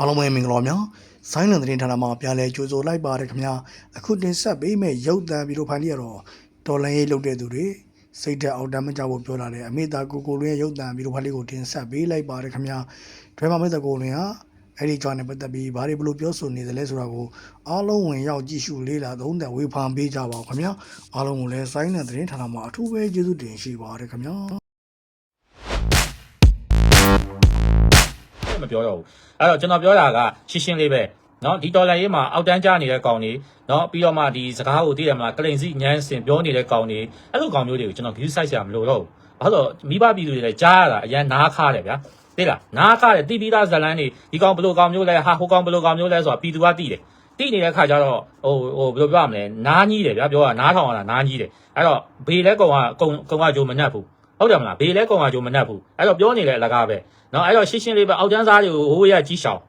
အားလုံးပဲမင်္ဂလာပါများဆိုင်းလန်သတင်းဌာနမှာပြန်လည်ကြိုဆိုလိုက်ပါရခင်ဗျာအခုတင်ဆက်ပေးမယ့်ရုပ်သံဗီဒီယိုဖိုင်လေးကတော့တော်လန်ရေးလုပ်တဲ့သူတွေစိတ်ဓာတ်အောက်တမ်းမကြဖို့ပြောလာတဲ့အမေတာကိုကိုလွင်ရဲ့ရုပ်သံဗီဒီယိုဖိုင်လေးကိုတင်ဆက်ပေးလိုက်ပါရခင်ဗျာဒရမမေတာကိုလွင်ဟာအဲ့ဒီကြောင့်နဲ့ပတ်သက်ပြီးဘာတွေဘလို့ပြောဆိုနေသလဲဆိုတာကိုအားလုံးဝင်ရောက်ကြည့်ရှုလေ့လာသုံးသပ်ဝေဖန်ပေးကြပါဦးခင်ဗျာအားလုံးကိုလည်းဆိုင်းလန်သတင်းဌာနမှာအထူးပဲကျေးဇူးတင်ရှိပါရခင်ဗျာ မပြောတော့ဘူးအဲ့တော့ကျွန်တော်ပြောတာကရှင်းရှင်းလေးပဲနော်ဒီဒေါ်လာရေးမှာအောက်တန်းကျနေတဲ့ကောင်တွေနော်ပြီးတော့မှဒီစကားကိုသိတယ်မလားကလိန်စီညမ်းစင်ပြောနေတဲ့ကောင်တွေအဲ့လိုကောင်မျိုးတွေကိုကျွန်တော်ဂရုစိုက်စရာမလိုတော့ဘူးဘာလို့မိဘပြည်သူတွေလည်းကြားရတာအရန်နားခါတယ်ဗျာသိလားနားခါတယ်တိပိသားဇလန်းတွေဒီကောင်ဘလို့ကောင်မျိုးလဲဟာဟိုကောင်ဘလို့ကောင်မျိုးလဲဆိုတာပြည်သူကသိတယ်တိနေတဲ့ခါကျတော့ဟိုဟိုဘယ်လိုပြောရမလဲနားကြီးတယ်ဗျာပြောတာနားထောင်ရတာနားကြီးတယ်အဲ့တော့ဘေးလဲကောင်ကကုံကုံကဂျိုမနှက်ဘူး ဟုတ်တယ်မလားဘေလဲကောင်ကဂျိုမနှက်ဘူးအဲ့တော့ပြောနေတဲ့အလကားပဲနော်အဲ့တော့ရှင်းရှင်းလေးပဲအောက်တန်းစားတွေကိုဝေးဝေးရကြီးရှောင်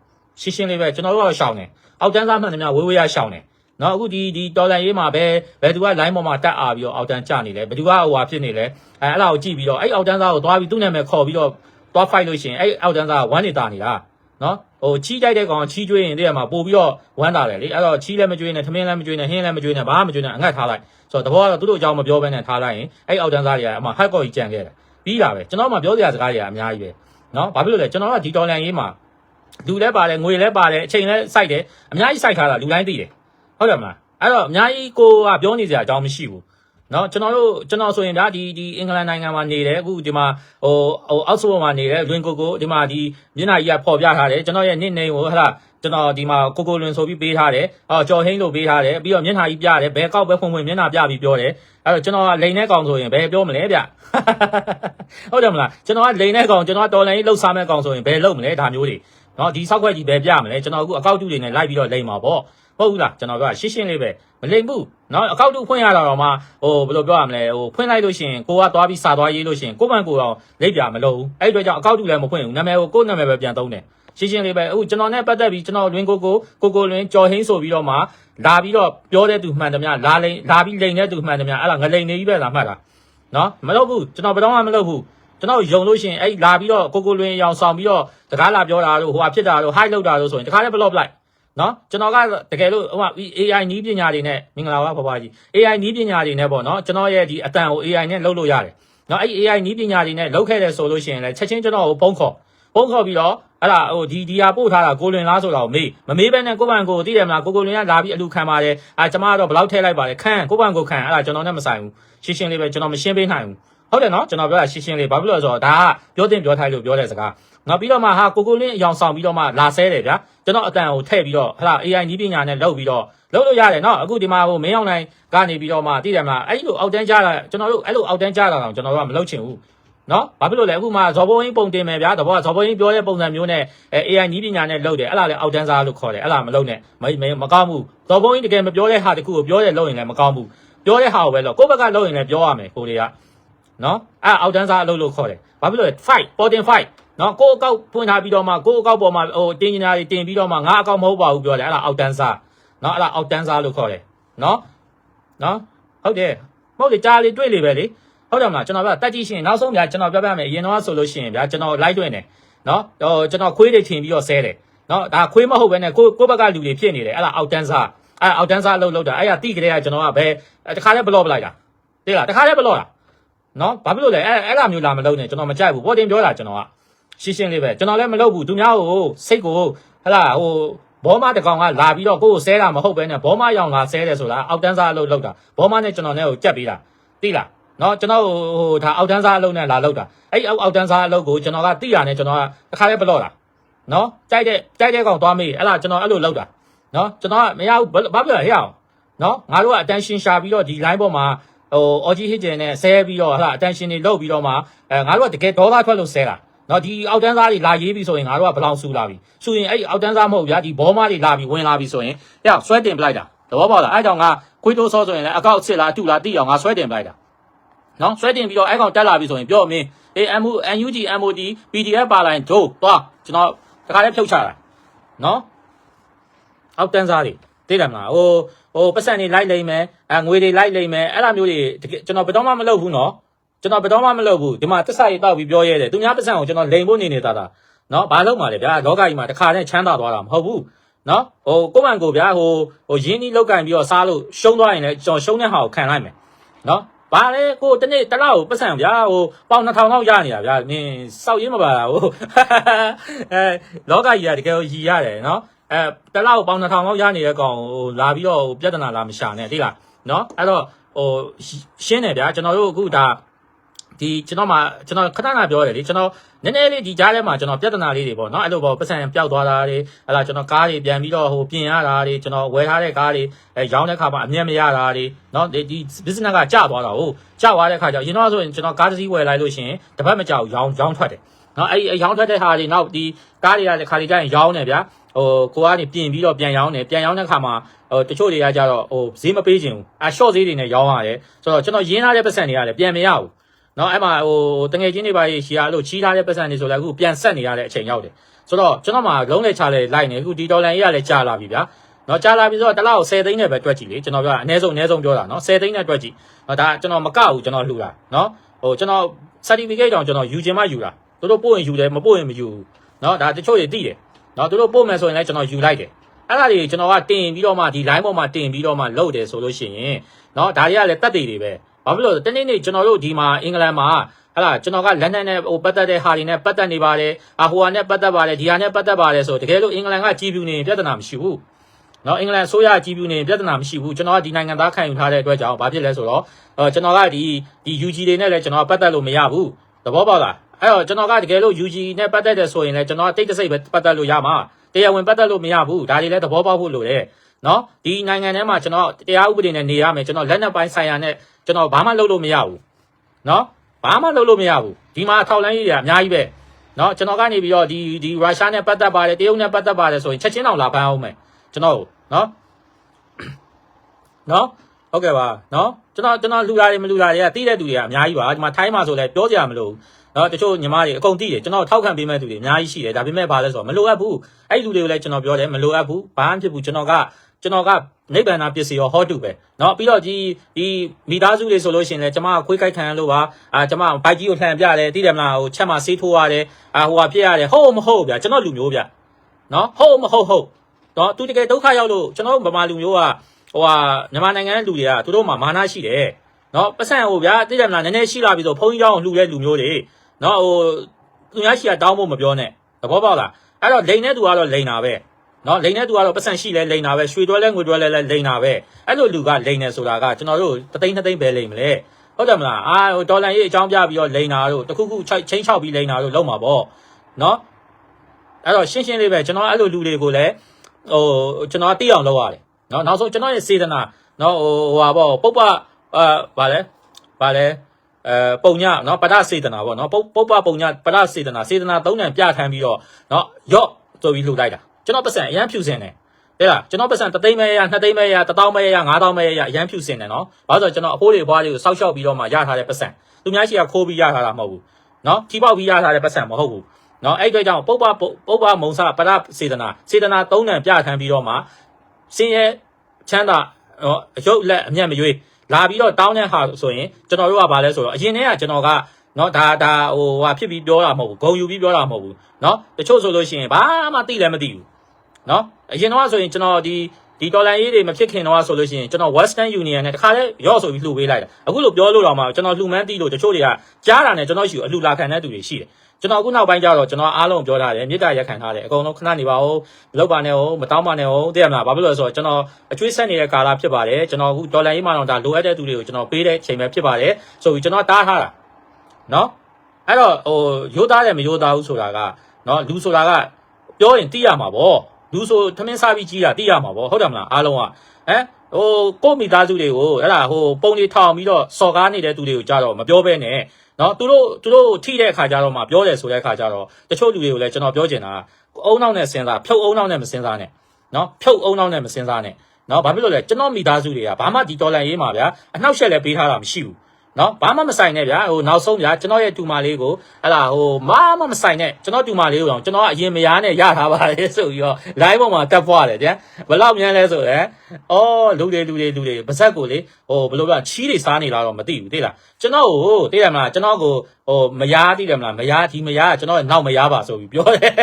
ရှင်းရှင်းလေးပဲကျွန်တော်တို့ကရှောင်တယ်အောက်တန်းစားမှန်သမျှဝေးဝေးရရှောင်တယ်နော်အခုဒီဒီတော်လန်ရေးမှာပဲဘယ်သူက line ပေါ်မှာတက်အားပြီးတော့အောက်တန်းကျနေလဲဘယ်သူကဟိုဟာဖြစ်နေလဲအဲအဲ့လားကိုကြည့်ပြီးတော့အဲ့အောက်တန်းစားကိုသွားပြီးသူ့နာမည်ခေါ်ပြီးတော့သွား fight လို့ရှိရင်အဲ့အောက်တန်းစားကဝမ်းနေတာနေတာ နော်ဟိုချီးတိုက်တဲ့ကောင်ချီးကျွေးရင်တည်းကမှာပို့ပြီးတော့ဝမ်းတာတယ်လေအဲ့တော့ချီးလည်းမကျွေးနဲ့ထမင်းလည်းမကျွေးနဲ့ဟင်းလည်းမကျွေးနဲ့ဘာမှမကျွေးနဲ့အငတ်ထားလိုက်ဆိုတော့တဘောကတော့သူတို့အကြောင်းမပြောဘဲနဲ့ထားလိုက်ရင်အဲ့အောက်တန်းစားတွေကအမှဟက်ကော်ကြီးကြံခဲ့တယ်ပြီးတာပဲကျွန်တော်မှပြောစရာစကားတွေကအများကြီးပဲနော်ဘာဖြစ်လို့လဲကျွန်တော်ကဒီဒေါ်လာရေးမှာလူလည်းပါတယ်ငွေလည်းပါတယ်အချိန်လည်းစိုက်တယ်အများကြီးစိုက်ထားတာလူတိုင်းသိတယ်ဟုတ်တယ်မလားအဲ့တော့အများကြီးကိုကပြောနေစရာအကြောင်းမရှိဘူး နော်ကျွန်တော်တို့ကျွန်တော်ဆိုရင်ဒါဒီဒီအင်္ဂလန်နိုင်ငံမှာနေတယ်အခုဒီမှာဟိုဟိုအောက်ဆပေါ်မှာနေတယ်လွင်ကိုကိုဒီမှာဒီမျက်နှာကြီးကပေါ်ပြထားတယ်ကျွန်တော်ရဲ့ nickname ကိုဟလာကျွန်တော်ဒီမှာကိုကိုလွင်ဆိုပြီးပေးထားတယ်ဟောကြော်ဟင်းလို့ပေးထားတယ်ပြီးတော့မျက်နှာကြီးပြတယ်ဘယ်ကောက်ပဲဖွင့်ဖွင့်မျက်နှာပြပြီးပြောတယ်အဲ့တော့ကျွန်တော်ကလိန်တဲ့ကောင်ဆိုရင်ဘယ်ပြောမလဲဗျဟုတ်တယ်မလားကျွန်တော်ကလိန်တဲ့ကောင်ကျွန်တော်ကတော်လိုင်းကြီးလှုပ်ရှားမဲ့ကောင်ဆိုရင်ဘယ်လုပ်မလဲဒါမျိုးတွေနော်ဒီဆောက်ခွက်ကြီးဘယ်ပြမလဲကျွန်တော်အခုအကောက်တူတွေနဲ့လိုက်ပြီးတော့လိန်မှာပေါ့ ဟုတ်ဘူးလားကျွန်တော်ကရှင်းရှင်းလေးပဲမလိန်ဘူးနော်အကောက်တူဖွင့်ရတာတော့မှဟိုဘယ်လိုပြောရမလဲဟိုဖွင့်လိုက်လို့ရှိရင်ကိုကသွားပြီးစာသွားရေးလို့ရှိရင်ကိုယ့်ဘန်ကိုတော့လိပ်ပြမလို့ဘူးအဲ့ဒီအတွက်ကြောင့်အကောက်တူလည်းမဖွင့်ဘူးနာမည်ကိုကိုယ့်နာမည်ပဲပြန်သုံးတယ်ရှင်းရှင်းလေးပဲအခုကျွန်တော်နဲ့ပတ်သက်ပြီးကျွန်တော်လွင်ကိုကိုကိုကိုလွင်ကြော်ဟင်းဆိုပြီးတော့မှလာပြီးတော့ပြောတဲ့သူမှန်တယ်များလာလိန်လာပြီးလိန်တဲ့သူမှန်တယ်များအဲ့ဒါငလိန်နေကြီးပဲလားမှတ်လားနော်မလုပ်ဘူးကျွန်တော်ဘယ်တော့မှမလုပ်ဘူးကျွန်တော်ယုံလို့ရှိရင်အဲ့လာပြီးတော့ကိုကိုလွင်ရောင်ဆောင်ပြီးတော့တကားလာပြောတာတို့ဟိုဟာဖြစ်တာတို့ high လောက်တာတို့ဆိုရင်တခါလည်း block လိုက် နော်ကျွန်တော်ကတကယ်လို့ဟိုဟာ AI နီးပညာတွေနဲ့မင်္ဂလာပါဘဘကြီး AI နီးပညာတွေနဲ့ပေါ့နော်ကျွန်တော်ရဲ့ဒီအတန်ကို AI နဲ့လုပ်လို့ရတယ်နော်အဲ့ AI နီးပညာတွေနဲ့လုပ်ခဲ့တယ်ဆိုလို့ရှိရင်လည်းချက်ချင်းကျွန်တော်ကိုပုံခေါ်ပုံခေါ်ပြီးတော့အဲ့ဒါဟိုဒီဒီဟာပို့ထားတာကိုလွင်လားဆိုတော့မေးမမေးဘဲနဲ့ကိုပန်ကိုသိတယ်မလားကိုကိုလွင်ကလာပြီးအလူခံပါတယ်အာကျွန်မကတော့ဘယ်လောက်ထည့်လိုက်ပါတယ်ခန့်ကိုပန်ကိုခန့်အဲ့ဒါကျွန်တော်နဲ့မဆိုင်ဘူးရှင်းရှင်းလေးပဲကျွန်တော်မရှင်းပေးနိုင်ဘူးဟုတ်တယ်နော်ကျွန်တော်ပြောတာရှင်းရှင်းလေးဘာဖြစ်လို့လဲဆိုတော့ဒါကပြောတင်ပြောထိုက်လို့ပြောတဲ့စကား နောက်ပြီးတော့မှဟာကိုကိုလင်းအယောင်ဆောင်ပြီးတော့မှလာဆဲတယ်ဗျာကျွန်တော်အတန်ကိုထည့်ပြီးတော့ဟလာ AI နီးပညာနဲ့လုပ်ပြီးတော့လုပ်လို့ရတယ်နော်အခုဒီမှာဟိုမင်းအောင်နိုင်ကနေပြီးတော့မှသိတယ်မလားအဲ့လိုအောက်တန်းကြတာကျွန်တော်တို့အဲ့လိုအောက်တန်းကြတာတော့ကျွန်တော်တို့ကမလုပ်ချင်ဘူးနော်ဘာဖြစ်လို့လဲအခုမှဇော်ဘုံင်းပုံတင်မယ်ဗျာတဘောကဇော်ဘုံင်းပြောတဲ့ပုံစံမျိုးနဲ့အဲ AI နီးပညာနဲ့လုပ်တယ်အဲ့လားလေအောက်တန်းစားလို့ခေါ်တယ်အဲ့လားမလုပ်နဲ့မမမကောင်းဘူးဇော်ဘုံင်းတကယ်မပြောတဲ့ဟာတခုကိုပြောတယ်လုပ်ရင်လည်းမကောင်းဘူးပြောတဲ့ဟာကိုပဲလို့ကိုယ့်ဘက်ကလုပ်ရင်လည်းပြောရမယ်ကိုတွေကနော်အဲ့အောက်တန်းစားအလုပ်လို့ခေါ်တယ်ဘာဖြစ်လို့လဲ fight ပေါ်တင် fight နော်ကိုအကောက်ဖွင့်ထားပြီးတော့မှကိုအကောက်ပေါ်မှာဟိုတင်ညာတွေတင်ပြီးတော့မှငါအကောက်မဟုတ်ပါဘူးပြောတယ်အဲ့ဒါအောက်တန်းစားနော်အဲ့ဒါအောက်တန်းစားလို့ခေါ်တယ်နော်နော်ဟုတ်တယ်မဟုတ်လေကြားလေတွေ့လေပဲလေဟုတ်တယ်မလားကျွန်တော်ပြောတက်ကြည့်ရှင်နောက်ဆုံးဗျာကျွန်တော်ပြောပြမယ်အရင်တော့ဆိုလို့ရှိရင်ဗျာကျွန်တော် live တွင်တယ်နော်ဟိုကျွန်တော်ခွေးတွေထင်ပြီးတော့ဆဲတယ်နော်ဒါခွေးမဟုတ်ဘဲနဲ့ကိုကိုဘက်ကလူတွေဖြစ်နေတယ်အဲ့ဒါအောက်တန်းစားအဲ့အောက်တန်းစားအလုပ်လုပ်တာအဲ့ဒါတိကြတဲ့ကကျွန်တော်ကဘယ်တခါလဲဘလော့ပလိုက်တာသိလားတခါလဲဘလော့တာနော်ဘာဖြစ်လို့လဲအဲ့အဲ့လိုမျိုးလာမလုပ်နဲ့ကျွန်တော်မကြိုက်ဘူးပေါ်တင်ပြောတာကျွန်တော်က ရှင်းရှင်းလေးပဲကျွန်တော်လည်းမလုပ်ဘူးသူများကိုစိတ်ကိုဟလာဟိုဘောမတကောင်ကလာပြီးတော့ကိုယ့်ကိုဆဲတာမဟုတ်ပဲနဲ့ဘောမရောင်လာဆဲတယ်ဆိုတာအောက်တန်းစားအလုပ်လုပ်တာဘောမနဲ့ကျွန်တော်နဲ့ကိုကြက်ပေးတာသိလားနော်ကျွန်တော်ဟိုဒါအောက်တန်းစားအလုပ်နဲ့လာလုပ်တာအဲ့အောက်အောက်တန်းစားအလုပ်ကိုကျွန်တော်ကသိရနဲ့ကျွန်တော်ကတစ်ခါလေးဘလော့တာနော်ကြိုက်တဲ့ကြိုက်တဲ့ကောင်သွားမေးအဲ့လားကျွန်တော်အဲ့လိုလုပ်တာနော်ကျွန်တော်ကမရဘူးဘာဖြစ်လဲဟဲ့အောင်နော်ငါတို့ကအတန်းရှင်းရှာပြီးတော့ဒီ line ပေါ်မှာဟိုအော်ဂျီဟစ်ကျင်နဲ့ဆဲပြီးတော့ဟာအတန်ရှင်တွေလုတ်ပြီးတော့မှအဲငါတို့ကတကယ်ဒေါသထွက်လို့ဆဲတာ နော်ဒီအောက်တန်းသားတွေလာရေးပြီဆိုရင်ငါတို့ကဘလောင်ဆူလာပြီဆူရင်အဲ့ဒီအောက်တန်းသားမဟုတ်ဗျာဒီဘောမတွေလာပြီးဝင်လာပြီဆိုရင်ဟဲ့ဆွဲတင်ပလိုက်တာသဘောပေါက်လားအဲ့ကြောင့်ငါခွေးတိုးစောဆိုရင်လည်းအကောက်စစ်လားအတူလားတိအောင်ငါဆွဲတင်ပလိုက်တာနော်ဆွဲတင်ပြီးတော့အဲ့ကောင်တက်လာပြီဆိုရင်ပြောမင်းအေး MU NUG MOD PDF ပါလိုက်ဒို့သွားကျွန်တော်တခါလေးဖြုတ်ချတာနော်အောက်တန်းသားတွေသိတယ်မလားဟိုဟိုပတ်စံတွေလိုက်လိမ့်မယ်အဲငွေတွေလိုက်လိမ့်မယ်အဲ့လိုမျိုးတွေတကယ်ကျွန်တော်ဘယ်တော့မှမလုပ်ဘူးနော် ကျွန်တော်ဘယ်တော့မှမလုပ်ဘူးဒီမှာတက်ဆိုင်တောက်ပြီးပြောရဲတယ်သူများပတ်စံကိုကျွန်တော်လိန်ဖို့နေနေတာတာနော်ဘာလို့မှလဲဗျာလောကကြီးမှာတစ်ခါတည်းချမ်းသာသွားတာမဟုတ်ဘူးနော်ဟိုကိုယ့်မှန်ကိုဗျာဟိုဟိုရင်းနှီးလောက်ကင်ပြီးတော့စားလို့ရှုံးသွားရင်လည်းကျွန်တော်ရှုံးတဲ့ဟာကိုခံလိုက်မယ်နော်ဘာလဲကိုတနေ့တစ်လောက်ကိုပတ်စံဗျာဟိုပေါင်2000လောက်ရနေတာဗျာနင်းစောက်ရင်းမပါလားဟိုအဲလောကကြီးကတကယ်ကိုရည်ရတယ်နော်အဲတစ်လောက်ပေါင်2000လောက်ရနေတဲ့ကောင်ဟိုလာပြီးတော့ပြဿနာလာမရှာနဲ့သိလားနော်အဲ့တော့ဟိုရှင်းတယ်ဗျာကျွန်တော်တို့အခုဒါ ဒီကျွန်တော်မှကျွန်တော်ခဏခဏပြောရတယ်လေကျွန်တော်နည်းနည်းလေးဒီကြားထဲမှာကျွန်တော်ပြဿနာလေးတွေပေါ့နော်အဲ့လိုပေါ့ပတ်စံပျောက်သွားတာတွေအဲ့ဒါကျွန်တော်ကားတွေပြန်ပြီးတော့ဟိုပြင်ရတာတွေကျွန်တော်ဝယ်ထားတဲ့ကားတွေအဲရောင်းတဲ့ခါမှာအမြတ်မရတာတွေနော်ဒီဒီ business ကကျသွားတာဟုတ်ကျသွားတဲ့ခါကျရင်တော့ဆိုရင်ကျွန်တော်ကားတစ်စီးဝယ်လိုက်လို့ရှိရင်တစ်ပတ်မကြောက်ရောင်းရောင်းထွက်တယ်နော်အဲ့ဒီရောင်းထွက်တဲ့ဟာတွေနောက်ဒီကားတွေကလည်းခါလေးကျရင်ရောင်းနေဗျာဟိုကိုကနေပြင်ပြီးတော့ပြန်ရောင်းတယ်ပြန်ရောင်းတဲ့ခါမှာဟိုတချို့တွေကကြတော့ဟိုဈေးမပေးချင်ဘူးအ short ဈေးတွေနဲ့ရောင်းရတယ်ဆိုတော့ကျွန်တော်ရင်းထားတဲ့ပတ်စံတွေကလည်းပြန်မရဘူး နော်အဲ့မှာဟိုတငယ်ချင်းတွေပါရှီယာလို့ချီးထားတဲ့ပတ်စံတွေဆိုလည်းအခုပြန်ဆက်နေရတဲ့အချိန်ရောက်တယ်ဆိုတော့ကျွန်တော်မှလုံးလေချလဲလိုက်နေအခုဒီဒေါ်လာကြီးကလည်းကြာလာပြီဗျာနော်ကြာလာပြီဆိုတော့တစ်လောက်10သိန်းနဲ့ပဲတွက်ကြည့်လေကျွန်တော်ပြောတာအနည်းဆုံးအနည်းဆုံးပြောတာနော်10သိန်းနဲ့တွက်ကြည့်နော်ဒါကျွန်တော်မကဘူးကျွန်တော်လှူတာနော်ဟိုကျွန်တော် certificate တောင်ကျွန်တော်ယူခြင်းမယူတာတို့တို့ပို့ရင်ယူတယ်မပို့ရင်မယူဘူးနော်ဒါတချို့တွေသိတယ်နော်တို့တို့ပို့မယ်ဆိုရင်လည်းကျွန်တော်ယူလိုက်တယ်အဲ့ဒါတွေကျွန်တော်ကတင်ပြီးတော့မှဒီ line ပေါ်မှာတင်ပြီးတော့မှလုပ်တယ်ဆိုလို့ရှိရင်နော်ဒါတွေကလည်းတက်တွေတွေပဲ ဘာဖြစ်လို့တနေ့နေ့ကျွန်တော်တို့ဒီမှာအင်္ဂလန်မှာအဲ့ဒါကျွန်တော်ကလက်နက်နဲ့ဟိုပတ်သက်တဲ့ဟာတွေနဲ့ပတ်သက်နေပါတယ်အာဟိုဟာနဲ့ပတ်သက်ပါတယ်ဒီဟာနဲ့ပတ်သက်ပါတယ်ဆိုတော့တကယ်လို့အင်္ဂလန်ကကြီးပြူနေရင်ပြဿနာမရှိဘူးနော်အင်္ဂလန်ဆိုရကြီးပြူနေပြဿနာမရှိဘူးကျွန်တော်ကဒီနိုင်ငံသားခံယူထားတဲ့အတွက်ကြောင့်ဘာဖြစ်လဲဆိုတော့အဲကျွန်တော်ကဒီဒီ UG တွေနဲ့လည်းကျွန်တော်ပတ်သက်လို့မရဘူးသဘောပေါက်လားအဲ့တော့ကျွန်တော်ကတကယ်လို့ UG နဲ့ပတ်သက်တယ်ဆိုရင်လည်းကျွန်တော်တိတ်တဆိတ်ပဲပတ်သက်လို့ရမှာတရားဝင်ပတ်သက်လို့မရဘူးဒါတွေလည်းသဘောပေါက်ဖို့လိုတယ် နော်ဒီနိုင်ငံထဲမှာကျွန်တော်တရားဥပဒေနဲ့နေရမယ်ကျွန်တော်လက်နက်ပိုင်းဆိုင်ရာနဲ့ကျွန်တော်ဘာမှလုပ်လို့မရဘူးနော်ဘာမှလုပ်လို့မရဘူးဒီမှာထောက်လန်းရေးတွေအများကြီးပဲနော်ကျွန်တော်ကနေပြီးတော့ဒီဒီရုရှားနဲ့ပတ်သက်ပါတယ်တရုတ်နဲ့ပတ်သက်ပါတယ်ဆိုရင်ချက်ချင်းတော့လာပန်းအောင်မယ်ကျွန်တော်နော်နော်ဟုတ်ကဲ့ပါနော်ကျွန်တော်ကျွန်တော်လူလာတွေမလူလာတွေကတီးတဲ့သူတွေကအများကြီးပါဒီမှာထိုင်းမှာဆိုလဲပြောကြရမလို့နော်တချို့ညီမတွေအကုန်တီးတယ်ကျွန်တော်ထောက်ခံပေးမဲ့သူတွေအများကြီးရှိတယ်ဒါပေမဲ့ဘာလဲဆိုတော့မလိုအပ်ဘူးအဲ့ဒီလူတွေကိုလည်းကျွန်တော်ပြောတယ်မလိုအပ်ဘူးဘာမှဖြစ်ဘူးကျွန်တော်က ကျွန်တော်ကနိဗ္ဗာန်ပစ္စည်းရောဟောတုပဲเนาะပြီးတော့ဒီဒီမိသားစုတွေဆိုလို့ရှိရင်လည်းကျမကခွေးကြိုက်ခံရလို့ပါအာကျမဘိုက်ကြီးကိုလှန်ပြတယ်သိတယ်မလားဟိုချက်မှဆေးထိုးရတယ်အာဟိုဟာဖြစ်ရတယ်ဟုတ်မဟုတ်ဗျာကျွန်တော်လူမျိုးဗျာเนาะဟုတ်မဟုတ်ဟုတ်เนาะသူတကယ်ဒုက္ခရောက်လို့ကျွန်တော်ဗမာလူမျိုးကဟိုဟာမြန်မာနိုင်ငံရဲ့လူတွေကသူတို့မှာမာနရှိတယ်เนาะပတ်စံဟိုဗျာသိတယ်မလားနည်းနည်းရှိလာပြီဆိုဘုန်းကြီးเจ้าကိုလှူတဲ့လူမျိုးတွေเนาะဟိုသူများရှိတာတောင်းဖို့မပြောနဲ့သဘောပေါက်လားအဲ့တော့လိန်တဲ့သူကတော့လိန်တာပဲ နော်လိန်တဲ့သူကတော့ပတ်စံရှိလဲလိန်တာပဲရွှေတွဲလဲငွေတွဲလဲလဲလိန်တာပဲအဲ့လိုလူကလိန်နေဆိုတာကကျွန်တော်တို့တသိန်းနှစ်သိန်းပဲလိန်မလဲဟုတ်တယ်မလားအာဒေါ်လာရေးအကြောင်းပြပြီးတော့လိန်တာတို့တခုခုချင်းချောက်ပြီးလိန်တာတို့လောက်မှာပေါ့နော်အဲ့တော့ရှင်းရှင်းလေးပဲကျွန်တော်အဲ့လိုလူတွေကိုလည်းဟိုကျွန်တော်တိအောင်လုပ်ရတယ်နော်နောက်ဆုံးကျွန်တော်ရဲ့စေတနာနော်ဟိုဟွာပေါ့ပုပ္ပအာဗာလဲဗာလဲအဲပုံညနော်ပဒစေတနာပေါ့နော်ပုပ္ပပုံညပဒစေတနာစေတနာ၃ညပြထမ်းပြီးတော့နော်ရော့ဆိုပြီးလှူလိုက်တာ ကျွန်တော်ပတ်စံအရန်ဖြူစင်တယ်အဲ့ဒါကျွန်တော်ပတ်စံ3သိန်းပဲရ2သိန်းပဲရ1000ပဲရ5000ပဲရအရန်ဖြူစင်တယ်နော်ဘာလို့ဆိုတော့ကျွန်တော်အဖိုးတွေဘွားတွေကိုစောက်ရှောက်ပြီးတော့မှရထားတဲ့ပတ်စံသူများရှိကခိုးပြီးရထားတာမဟုတ်ဘူးနော်ခီးပေါက်ပြီးရထားတဲ့ပတ်စံမဟုတ်ဘူးနော်အဲ့အတွက်ကြောင့်ပုပ္ပပုပ္ပမုံစပရစေတနာစေတနာ၃ဏ်ပြထမ်းပြီးတော့မှစင်ရဲ့ချမ်းသာအယုတ်လက်အမျက်မရွေးလာပြီးတော့တောင်းတဲ့ဟာဆိုရင်ကျွန်တော်တို့ကဘာလဲဆိုတော့အရင်တည်းကကျွန်တော်ကနော်ဒါဒါဟိုဟာဖြစ်ပြီးပြောတာမဟုတ်ဘူးဂုံယူပြီးပြောတာမဟုတ်ဘူးနော်တချို့ဆိုလို့ရှိရင်ဘာမှသိလည်းမသိဘူး နော်အရင်တော့ဆိုရင်ကျွန်တော်ဒီဒီဒေါ်လာရေးတွေမဖြစ်ခင်တော့ဆိုလို့ရှိရင်ကျွန်တော် Western Union နဲ့တခါလဲရော့ဆိုပြီးလှူပေးလိုက်တာအခုလိုပြောလို့တော့မှကျွန်တော်လှူမှန်းသိလို့တချို့တွေကကြားတာနဲ့ကျွန်တော်ရှိအလှူလာခံတဲ့သူတွေရှိတယ်ကျွန်တော်အခုနောက်ပိုင်းကျတော့ကျွန်တော်အားလုံးပြောထားတယ်မြေတားရက်ခံထားတယ်အကုန်လုံးခဏနေပါဦးမလုပ်ပါနဲ့ဦးမတောင်းပါနဲ့ဦးသိရမလားဘာဖြစ်လို့လဲဆိုတော့ကျွန်တော်အကျွေးဆက်နေတဲ့ကာလဖြစ်ပါတယ်ကျွန်တော်အခုဒေါ်လာရေးမှတော့ဒါလိုအပ်တဲ့သူတွေကိုကျွန်တော်ပေးတဲ့ချိန်ပဲဖြစ်ပါတယ်ဆိုပြီးကျွန်တော်တားထားတာနော်အဲ့တော့ဟိုရိုးသားတယ်မရိုးသားဘူးဆိုတာကနော်လူဆိုတာကပြောရင်သိရမှာပေါ့ လူဆိုသမင်းစားပြီးကြီးတာသိရမှာပေါ့ဟုတ်တယ်မလားအားလုံးကဟမ်ဟိုကိုမိသားစုတွေကိုအဲ့ဒါဟိုပုံလေးထောင်ပြီးတော့စော်ကားနေတဲ့သူတွေကိုကြတော့မပြောဘဲနဲ့နော်သူတို့သူတို့ထိတဲ့အခါကျတော့မှပြောတယ်ဆိုတဲ့အခါကျတော့တချို့လူတွေကိုလည်းကျွန်တော်ပြောချင်တာအုံနောက်နဲ့စဉ်းစားဖြုတ်အုံနောက်နဲ့မစဉ်းစားနဲ့နော်ဖြုတ်အုံနောက်နဲ့မစဉ်းစားနဲ့နော်ဘာဖြစ်လို့လဲကျွန်တော်မိသားစုတွေကဘာမှဒီဒေါ်လာရေးမှာဗျာအနှောက်ယှက်လည်းပေးထားတာမရှိဘူး နော်ဘာမှမဆိုင်နဲ့ဗျာဟိုနောက်ဆုံးဗျာကျွန်တော်ရဲ့တူမလေးကိုဟလာဟိုဘာမှမဆိုင်နဲ့ကျွန်တော်တူမလေးကိုတော့ကျွန်တော်ကအရင်မယားနဲ့ရထားပါလေဆိုပြီးတော့ line ပေါ်မှာတက်ဖွားတယ်ဗျာဘယ်လောက်မြန်လဲဆိုတော့အော်လူတွေလူတွေလူတွေပါဇက်ကိုလေဟိုဘယ်လိုလဲချီးတွေစားနေလားတော့မသိဘူးသိလားကျွန်တော်ကိုသိတယ်မလားကျွန်တော်ကိုဟိုမယားသိတယ်မလားမယားဒီမယားကကျွန်တော်ရဲ့နောက်မယားပါဆိုပြီးပြောတယ်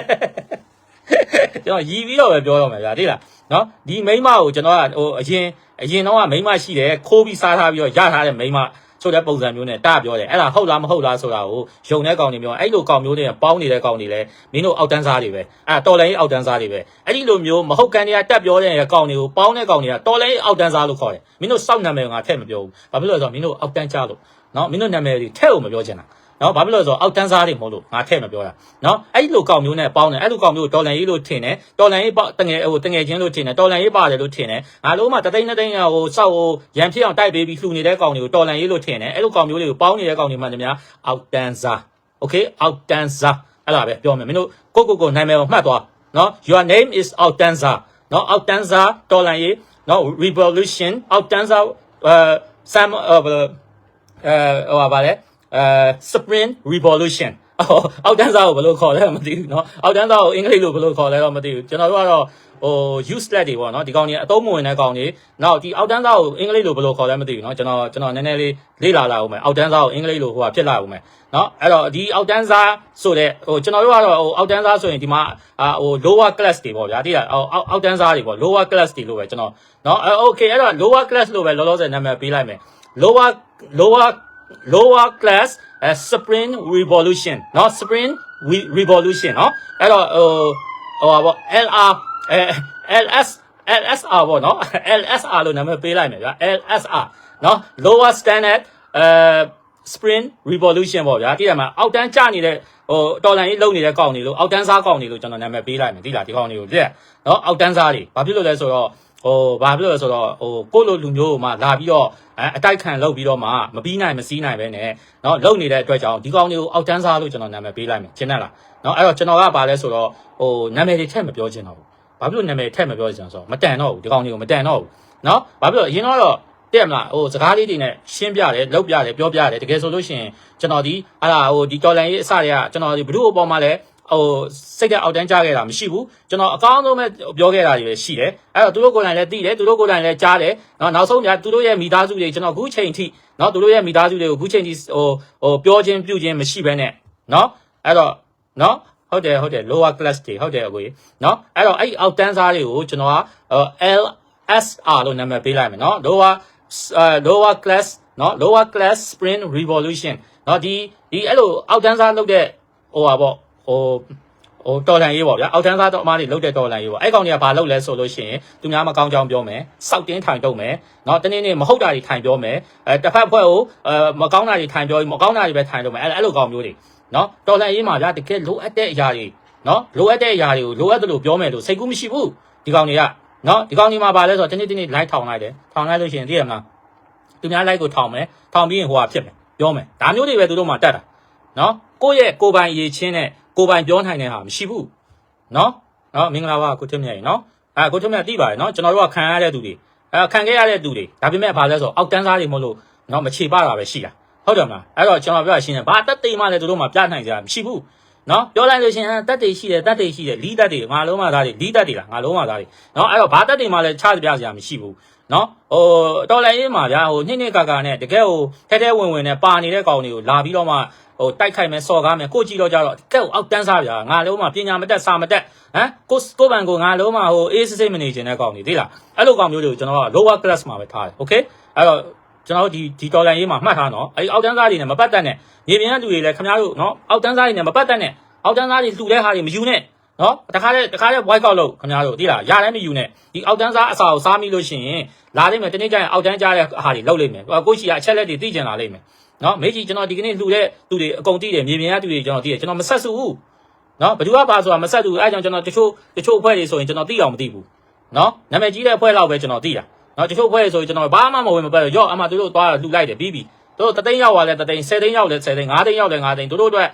ကျွန်တော်ရီးပြီးတော့ပဲပြောတော့မယ်ဗျာသိလားနော်ဒီမိန်းမကိုကျွန်တော်ကဟိုအရင်အရင်တော့ကမိန်းမရှိတယ်ခိုးပြီးစားထားပြီးတော့ရထားတဲ့မိန်းမ ဆိုတဲ့ပုံစံမျိုးနဲ့တပြောတယ်အဲ့ဒါဟုတ်လားမဟုတ်လားဆိုတာကိုယုံတဲ့ကောင်တွေမျိုးအဲ့လိုကောင်မျိုးတွေပေါင်းနေတဲ့ကောင်တွေလည်းမင်းတို့အောက်တန်းစားတွေပဲအဲ့တော်လည်းအောက်တန်းစားတွေပဲအဲ့ဒီလိုမျိုးမဟုတ်ကန်တွေကတက်ပြောတဲ့ကောင်တွေကိုပေါင်းတဲ့ကောင်တွေကတော်လည်းအောက်တန်းစားလို့ခေါ်တယ်မင်းတို့စောက်နာမည်ကငါထည့်မပြောဘူးဘာဖြစ်လို့လဲဆိုတော့မင်းတို့အောက်တန်းကြလို့နော်မင်းတို့နာမည်တွေထည့်ဖို့မပြောချင်တာ နော်ဘာဖြစ်လို့လဲဆိုတော့အောက်တန်းစားတွေမဟုတ်လို့ငါထည့်မပြောတာနော်အဲ့ဒီလိုကောင်မျိုးနဲ့ပေါင်းတယ်အဲ့လိုကောင်မျိုးကိုတော်လန်ရေးလို့ထင်တယ်တော်လန်ရေးပေါ့တငယ်ဟိုတငယ်ချင်းလို့ထင်တယ်တော်လန်ရေးပါတယ်လို့ထင်တယ်ငါလုံးမတသိန်းနှစ်သိန်းဟိုစောက်ဟိုရန်ဖြစ်အောင်တိုက်ပေးပြီးလှူနေတဲ့ကောင်တွေကိုတော်လန်ရေးလို့ထင်တယ်အဲ့လိုကောင်မျိုးတွေကိုပေါင်းနေတဲ့ကောင်တွေမှတည်းများအောက်တန်းစားโอเคအောက်တန်းစားအဲ့ဒါပဲပြောမယ်မင်းတို့ကိုကိုကိုနာမည်ကိုမှတ်သွားနော် your name is အောက်တန်းစားနော်အောက်တန်းစားတော်လန်ရေးနော် revolution အောက်တန်းစားအဲ sam အဲဟိုဟာဗာလဲ အဲ spring revolution အော်အောက်တန်းစားကိုဘယ်လိုခေါ်လဲမသိဘူးเนาะအောက်တန်းစားကိုအင်္ဂလိပ်လိုဘယ်လိုခေါ်လဲတော့မသိဘူးကျွန်တော်တို့ကတော့ဟို useless တွေပေါ့เนาะဒီကောင်ကြီးအသုံးမဝင်တဲ့ကောင်ကြီးနောက်ဒီအောက်တန်းစားကိုအင်္ဂလိပ်လိုဘယ်လိုခေါ်လဲမသိဘူးเนาะကျွန်တော်ကျွန်တော်နည်းနည်းလေးလေ့လာလာအောင်မယ်အောက်တန်းစားကိုအင်္ဂလိပ်လိုဟိုဟာဖြစ်လာအောင်မယ်เนาะအဲ့တော့ဒီအောက်တန်းစားဆိုတဲ့ဟိုကျွန်တော်တို့ကတော့ဟိုအောက်တန်းစားဆိုရင်ဒီမှာအာဟို lower class တွေပေါ့ဗျာတိရအောက်အောက်တန်းစားတွေပေါ့ lower class တွေလို့ပဲကျွန်တော်เนาะအဲ okay အဲ့တော့ lower class လို့ပဲလောလောဆယ်နာမည်ပေးလိုက်မယ် lower lower lower class အဲ spring revolution เนาะ spring Re- revolution เนาะအဲ့တော့ဟိုဟိုပါပေါ့ LR အဲ LS LSR ပေါ့เนาะ LSR လို့နာမည်ပေးလိုက်မယ်ဗျာ LSR เนาะ lower standard အဲ spring revolution ပေါ့ဗျာတိရမှာအောက်တန်းကျနေတဲ့ဟိုတော်လန်ကြီးလုံနေတဲ့ကောင်တွေလို့အောက်တန်းစားကောင်တွေလို့ကျွန်တော်နာမည်ပေးလိုက်မယ်ဒီလားဒီကောင်တွေကိုလက်เนาะအောက်တန်းစားတွေဘာဖြစ်လို့လဲဆိုတော့ ဟိုဘာဖြစ်လို့လဲဆိုတော့ဟိုကိုယ့်လိုလူမျိုးကိုမှလာပြီးတော့အဲအတိုက်ခံလုပ်ပြီးတော့မှမပြီးနိုင်မစည်းနိုင်ပဲနဲ့เนาะလုံနေတဲ့အတွက်ကြောင့်ဒီကောင်တွေကိုအောက်တန်းစားလို့ကျွန်တော်နာမည်ပေးလိုက်မယ်ရှင်းတယ်လားเนาะအဲ့တော့ကျွန်တော်ကဘာလဲဆိုတော့ဟိုနာမည်တွေထည့်မပြောချင်တော့ဘူးဘာဖြစ်လို့နာမည်ထည့်မပြောချင်ဆိုတော့မတန်တော့ဘူးဒီကောင်တွေကိုမတန်တော့ဘူးเนาะဘာဖြစ်လို့အရင်တော့တဲ့မလားဟိုစကားလေးတွေနဲ့ရှင်းပြတယ်လောက်ပြတယ်ပြောပြတယ်တကယ်ဆိုလို့ရှိရင်ကျွန်တော်ဒီအဲ့ဒါဟိုဒီတော်လန်ရေးအစတွေကကျွန်တော်ဒီဘ누구အပေါ်မှာလဲ ဟိုစိတ်ကအောက်တန်းကြားခဲ့တာမရှိဘူးကျွန်တော်အကောင်းဆုံးပဲပြောခဲ့တာတွေပဲရှိတယ်အဲ့တော့သူတို့ကိုယ်တိုင်လည်းသိတယ်သူတို့ကိုယ်တိုင်လည်းကြားတယ်နော်နောက်ဆုံးညာသူတို့ရဲ့မိသားစုတွေကျွန်တော်အခုချိန်ထိနော်သူတို့ရဲ့မိသားစုတွေကိုအခုချိန်ထိဟိုဟိုပြောချင်းပြုချင်းမရှိဘဲနဲ့နော်အဲ့တော့နော်ဟုတ်တယ်ဟုတ်တယ် lower class တွေဟုတ်တယ်အကိုကြီးနော်အဲ့တော့အဲ့အောက်တန်းစားတွေကိုကျွန်တော်က L SR လို့နာမည်ပေးလိုက်မယ်နော် lower lower class နော် lower class spring revolution နော်ဒီဒီအဲ့လိုအောက်တန်းစားလုပ်တဲ့ဟိုပါပေါ့ ဟိုဟိုတော်လန်ရေးပေါ့ဗျာအောက်တန်းစားတော့အမားတွေလုပ်တဲ့တော်လန်ရေးပေါ့အဲ့ကောင်တွေကဘာလုပ်လဲဆိုလို့ရှိရင်သူများမကောင်းကြောင်းပြောမယ်စောက်တင်းထိုင်တုံမယ်နော်တနေ့နေ့မဟုတ်တာတွေထိုင်ပြောမယ်အဲတစ်ဖက်ဖွဲ့ကိုအဲမကောင်းတာတွေထိုင်ပြောမကောင်းတာတွေပဲထိုင်တုံမယ်အဲ့အဲ့လိုကောင်မျိုးတွေနော်တော်လန်ရေးမှာဗျာတကယ်လိုအပ်တဲ့အရာတွေနော်လိုအပ်တဲ့အရာတွေကိုလိုအပ်တယ်လို့ပြောမယ်လို့စိတ်ကူးမရှိဘူးဒီကောင်တွေကနော်ဒီကောင်ဒီမှာပါလဲဆိုတော့တနေ့တနေ့ live ထောင်လိုက်တယ်ထောင်လိုက်လို့ရှိရင်သိရမလားသူများ live ကိုထောင်မယ်ထောင်ပြီးရင်ဟိုဟာဖြစ်မယ်ပြောမယ်ဒါမျိုးတွေပဲသူတို့မှတတ်တာနော်ကိုယ့်ရဲ့ကိုယ်ပိုင်ရည်ချင်းနဲ့ ကိုယ်ပိုင်ပြောနိုင်တဲ့ဟာမရှိဘူးနော်နော်မင်္ဂလာပါကိုထက်မြတ်ရေနော်အဲကိုထက်မြတ်သိပါတယ်နော်ကျွန်တော်တို့ကခံရတဲ့သူတွေအဲခံခဲ့ရတဲ့သူတွေဒါပေမဲ့ဘာလဲဆိုတော့အောက်တန်းစားတွေမဟုတ်လို့နော်မချေပတာပဲရှိတာဟုတ်တယ်မလားအဲ့တော့ကျွန်တော်ပြောရရှင်းတယ်ဘာတက်သိမှလည်းသူတို့မှပြနိုင်ကြမရှိဘူးနော်ပြောလိုက်လို့ရှိရင်တက်တွေရှိတယ်တက်တွေရှိတယ်လီးတက်တွေငါလုံးမသားတွေလီးတက်တွေလားငါလုံးမသားတွေနော်အဲ့တော့ဘာတက်တွေမှလည်းချပြစရာမရှိဘူးနော်ဟိုတော်လည်းရေးမှာဗျာဟိုညစ်ညစ်ကာကာနဲ့တကယ်ဟိုထဲထဲဝင်ဝင်နဲ့ပါနေတဲ့ကောင်တွေကိုလာပြီးတော့မှ ဟိုတိုက်ခိုက်မယ်စော်ကားမယ်ကိုကြည့်တော့ကြတော့ကဲအောက်တန်းစားဗျာငါလုံးမပညာမတက်စာမတက်ဟမ်ကိုကိုဘန်ကိုငါလုံးမဟိုအေးစစ်စစ်မနေချင်တဲ့ကောင်တွေသိလားအဲ့လိုကောင်မျိုးတွေကိုကျွန်တော်က lower class မှာပဲထားတယ် okay အဲ့တော့ကျွန်တော်ဒီဒီတော်လန်ရေးမှာမှတ်ထားနော်အဲ့အောက်တန်းစားတွေနဲ့မပတ်သက်နဲ့မြေပြင်ကလူတွေလည်းခင်ဗျားတို့နော်အောက်တန်းစားတွေနဲ့မပတ်သက်နဲ့အောက်တန်းသားတွေလှူတဲ့ဟာတွေမယူနဲ့နော်တခါတည်းတခါတည်း white out လုပ်ခင်ဗျားတို့သိလားရလည်းမယူနဲ့ဒီအောက်တန်းသားအစာကိုစားမိလို့ရှိရင်လာလိမ့်မယ်တနေ့ကျရင်အောက်တန်းကြားတဲ့ဟာတွေလုပ်လိမ့်မယ်ကိုရှိကအချက်လက်တွေသိကျင်လာလိမ့်မယ် နော်မေကြီးကျွန်တော်ဒီကနေ့လှူတဲ့သူတွေအကုန်သိတယ်မြေပြင်ကသူတွေကျွန်တော်သိတယ်ကျွန်တော်မဆက်စုဘူးနော်ဘယ်သူကပါဆိုတာမဆက်သူအဲကြောင့်ကျွန်တော်တချို့တချို့အဖွဲ့တွေဆိုရင်ကျွန်တော်သိအောင်မသိဘူးနော်နာမည်ကြီးတဲ့အဖွဲ့လောက်ပဲကျွန်တော်သိတာနော်တချို့အဖွဲ့တွေဆိုရင်ကျွန်တော်ဘာမှမဝင်မပတ်ရော့အမှသူတို့သွားလှူလိုက်တယ်ပြီးပြီသူတို့တသိန်းရောက်သွားလဲတသိန်း10သိန်းရောက်လဲ10သိန်း5သိန်းရောက်လဲ5သိန်းသူတို့အတွက်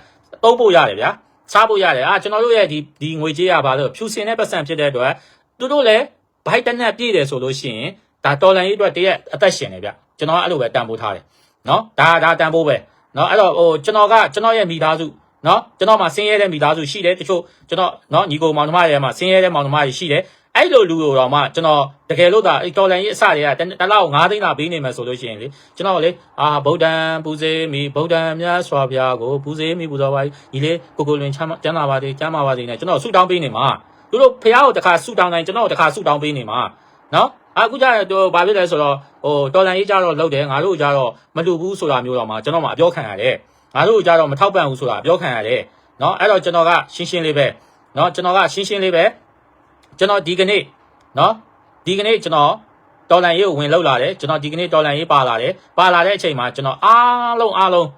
သုံးဖို့ရတယ်ဗျာစားဖို့ရတယ်အာကျွန်တော်တို့ရဲ့ဒီဒီငွေကြေးရပါလို့ဖြူစင်တဲ့ပတ်စံဖြစ်တဲ့အတွက်သူတို့လည်းဘိုက်တနက်ပြည့်တယ်ဆိုလို့ရှိရင်ဒါတော်လန်ရေးအတွက်တရက်အသက်ရှင်နေဗျကျွန်တော်အဲ့လိုပဲတန်ဖိုးထားတယ် နော်ဒါဒါတန်ဖိုးပဲနော်အဲ့တော့ဟိုကျွန်တော်ကကျွန်တော်ရဲ့မိသားစုနော်ကျွန်တော်မှာဆင်းရဲတဲ့မိသားစုရှိတယ်တချို့ကျွန်တော်နော်ညီကိုမောင်နှမတွေမှာဆင်းရဲတဲ့မောင်နှမတွေရှိတယ်အဲ့လိုလူတို့တော့မှကျွန်တော်တကယ်လို့ဒါတော်လန်ကြီးအစတွေကတတလောက်9သိန်းသာပေးနေမယ်ဆိုလို့ရှိရင်လေကျွန်တော်လေအာဗုဒ္ဓံပူဇေမိဗုဒ္ဓံမြတ်စွာဘုရားကိုပူဇေမိပူဇော်ပါဒီလေကိုကိုလွင်ချမ်းကျမ်းသာပါစေကျမ်းမာပါစေနဲ့ကျွန်တော်ဆုတောင်းပေးနေမှာသူတို့ဖះကိုတခါဆုတောင်းတိုင်းကျွန်တော်တခါဆုတောင်းပေးနေမှာနော် အခုကျတော့ဘာဖြစ်လဲဆိုတော့ဟိုတော်လန်ကြီးကြတော့လောက်တယ်ငါတို့ကြတော့မလူဘူးဆိုတာမျိုးတော့မှကျွန်တော်မှအပြောခံရတယ်ငါတို့ကြတော့မထောက်ပံ့ဘူးဆိုတာအပြောခံရတယ်နော်အဲ့တော့ကျွန်တော်ကရှင်းရှင်းလေးပဲနော်ကျွန်တော်ကရှင်းရှင်းလေးပဲကျွန်တော်ဒီကနေ့နော်ဒီကနေ့ကျွန်တော်တော်လန်ရေးကိုဝင်လောက်လာတယ်ကျွန်တော်ဒီကနေ့တော်လန်ရေးပါလာတယ်ပါလာတဲ့အချိန်မှာကျွန်တော်အားလုံးအားလုံး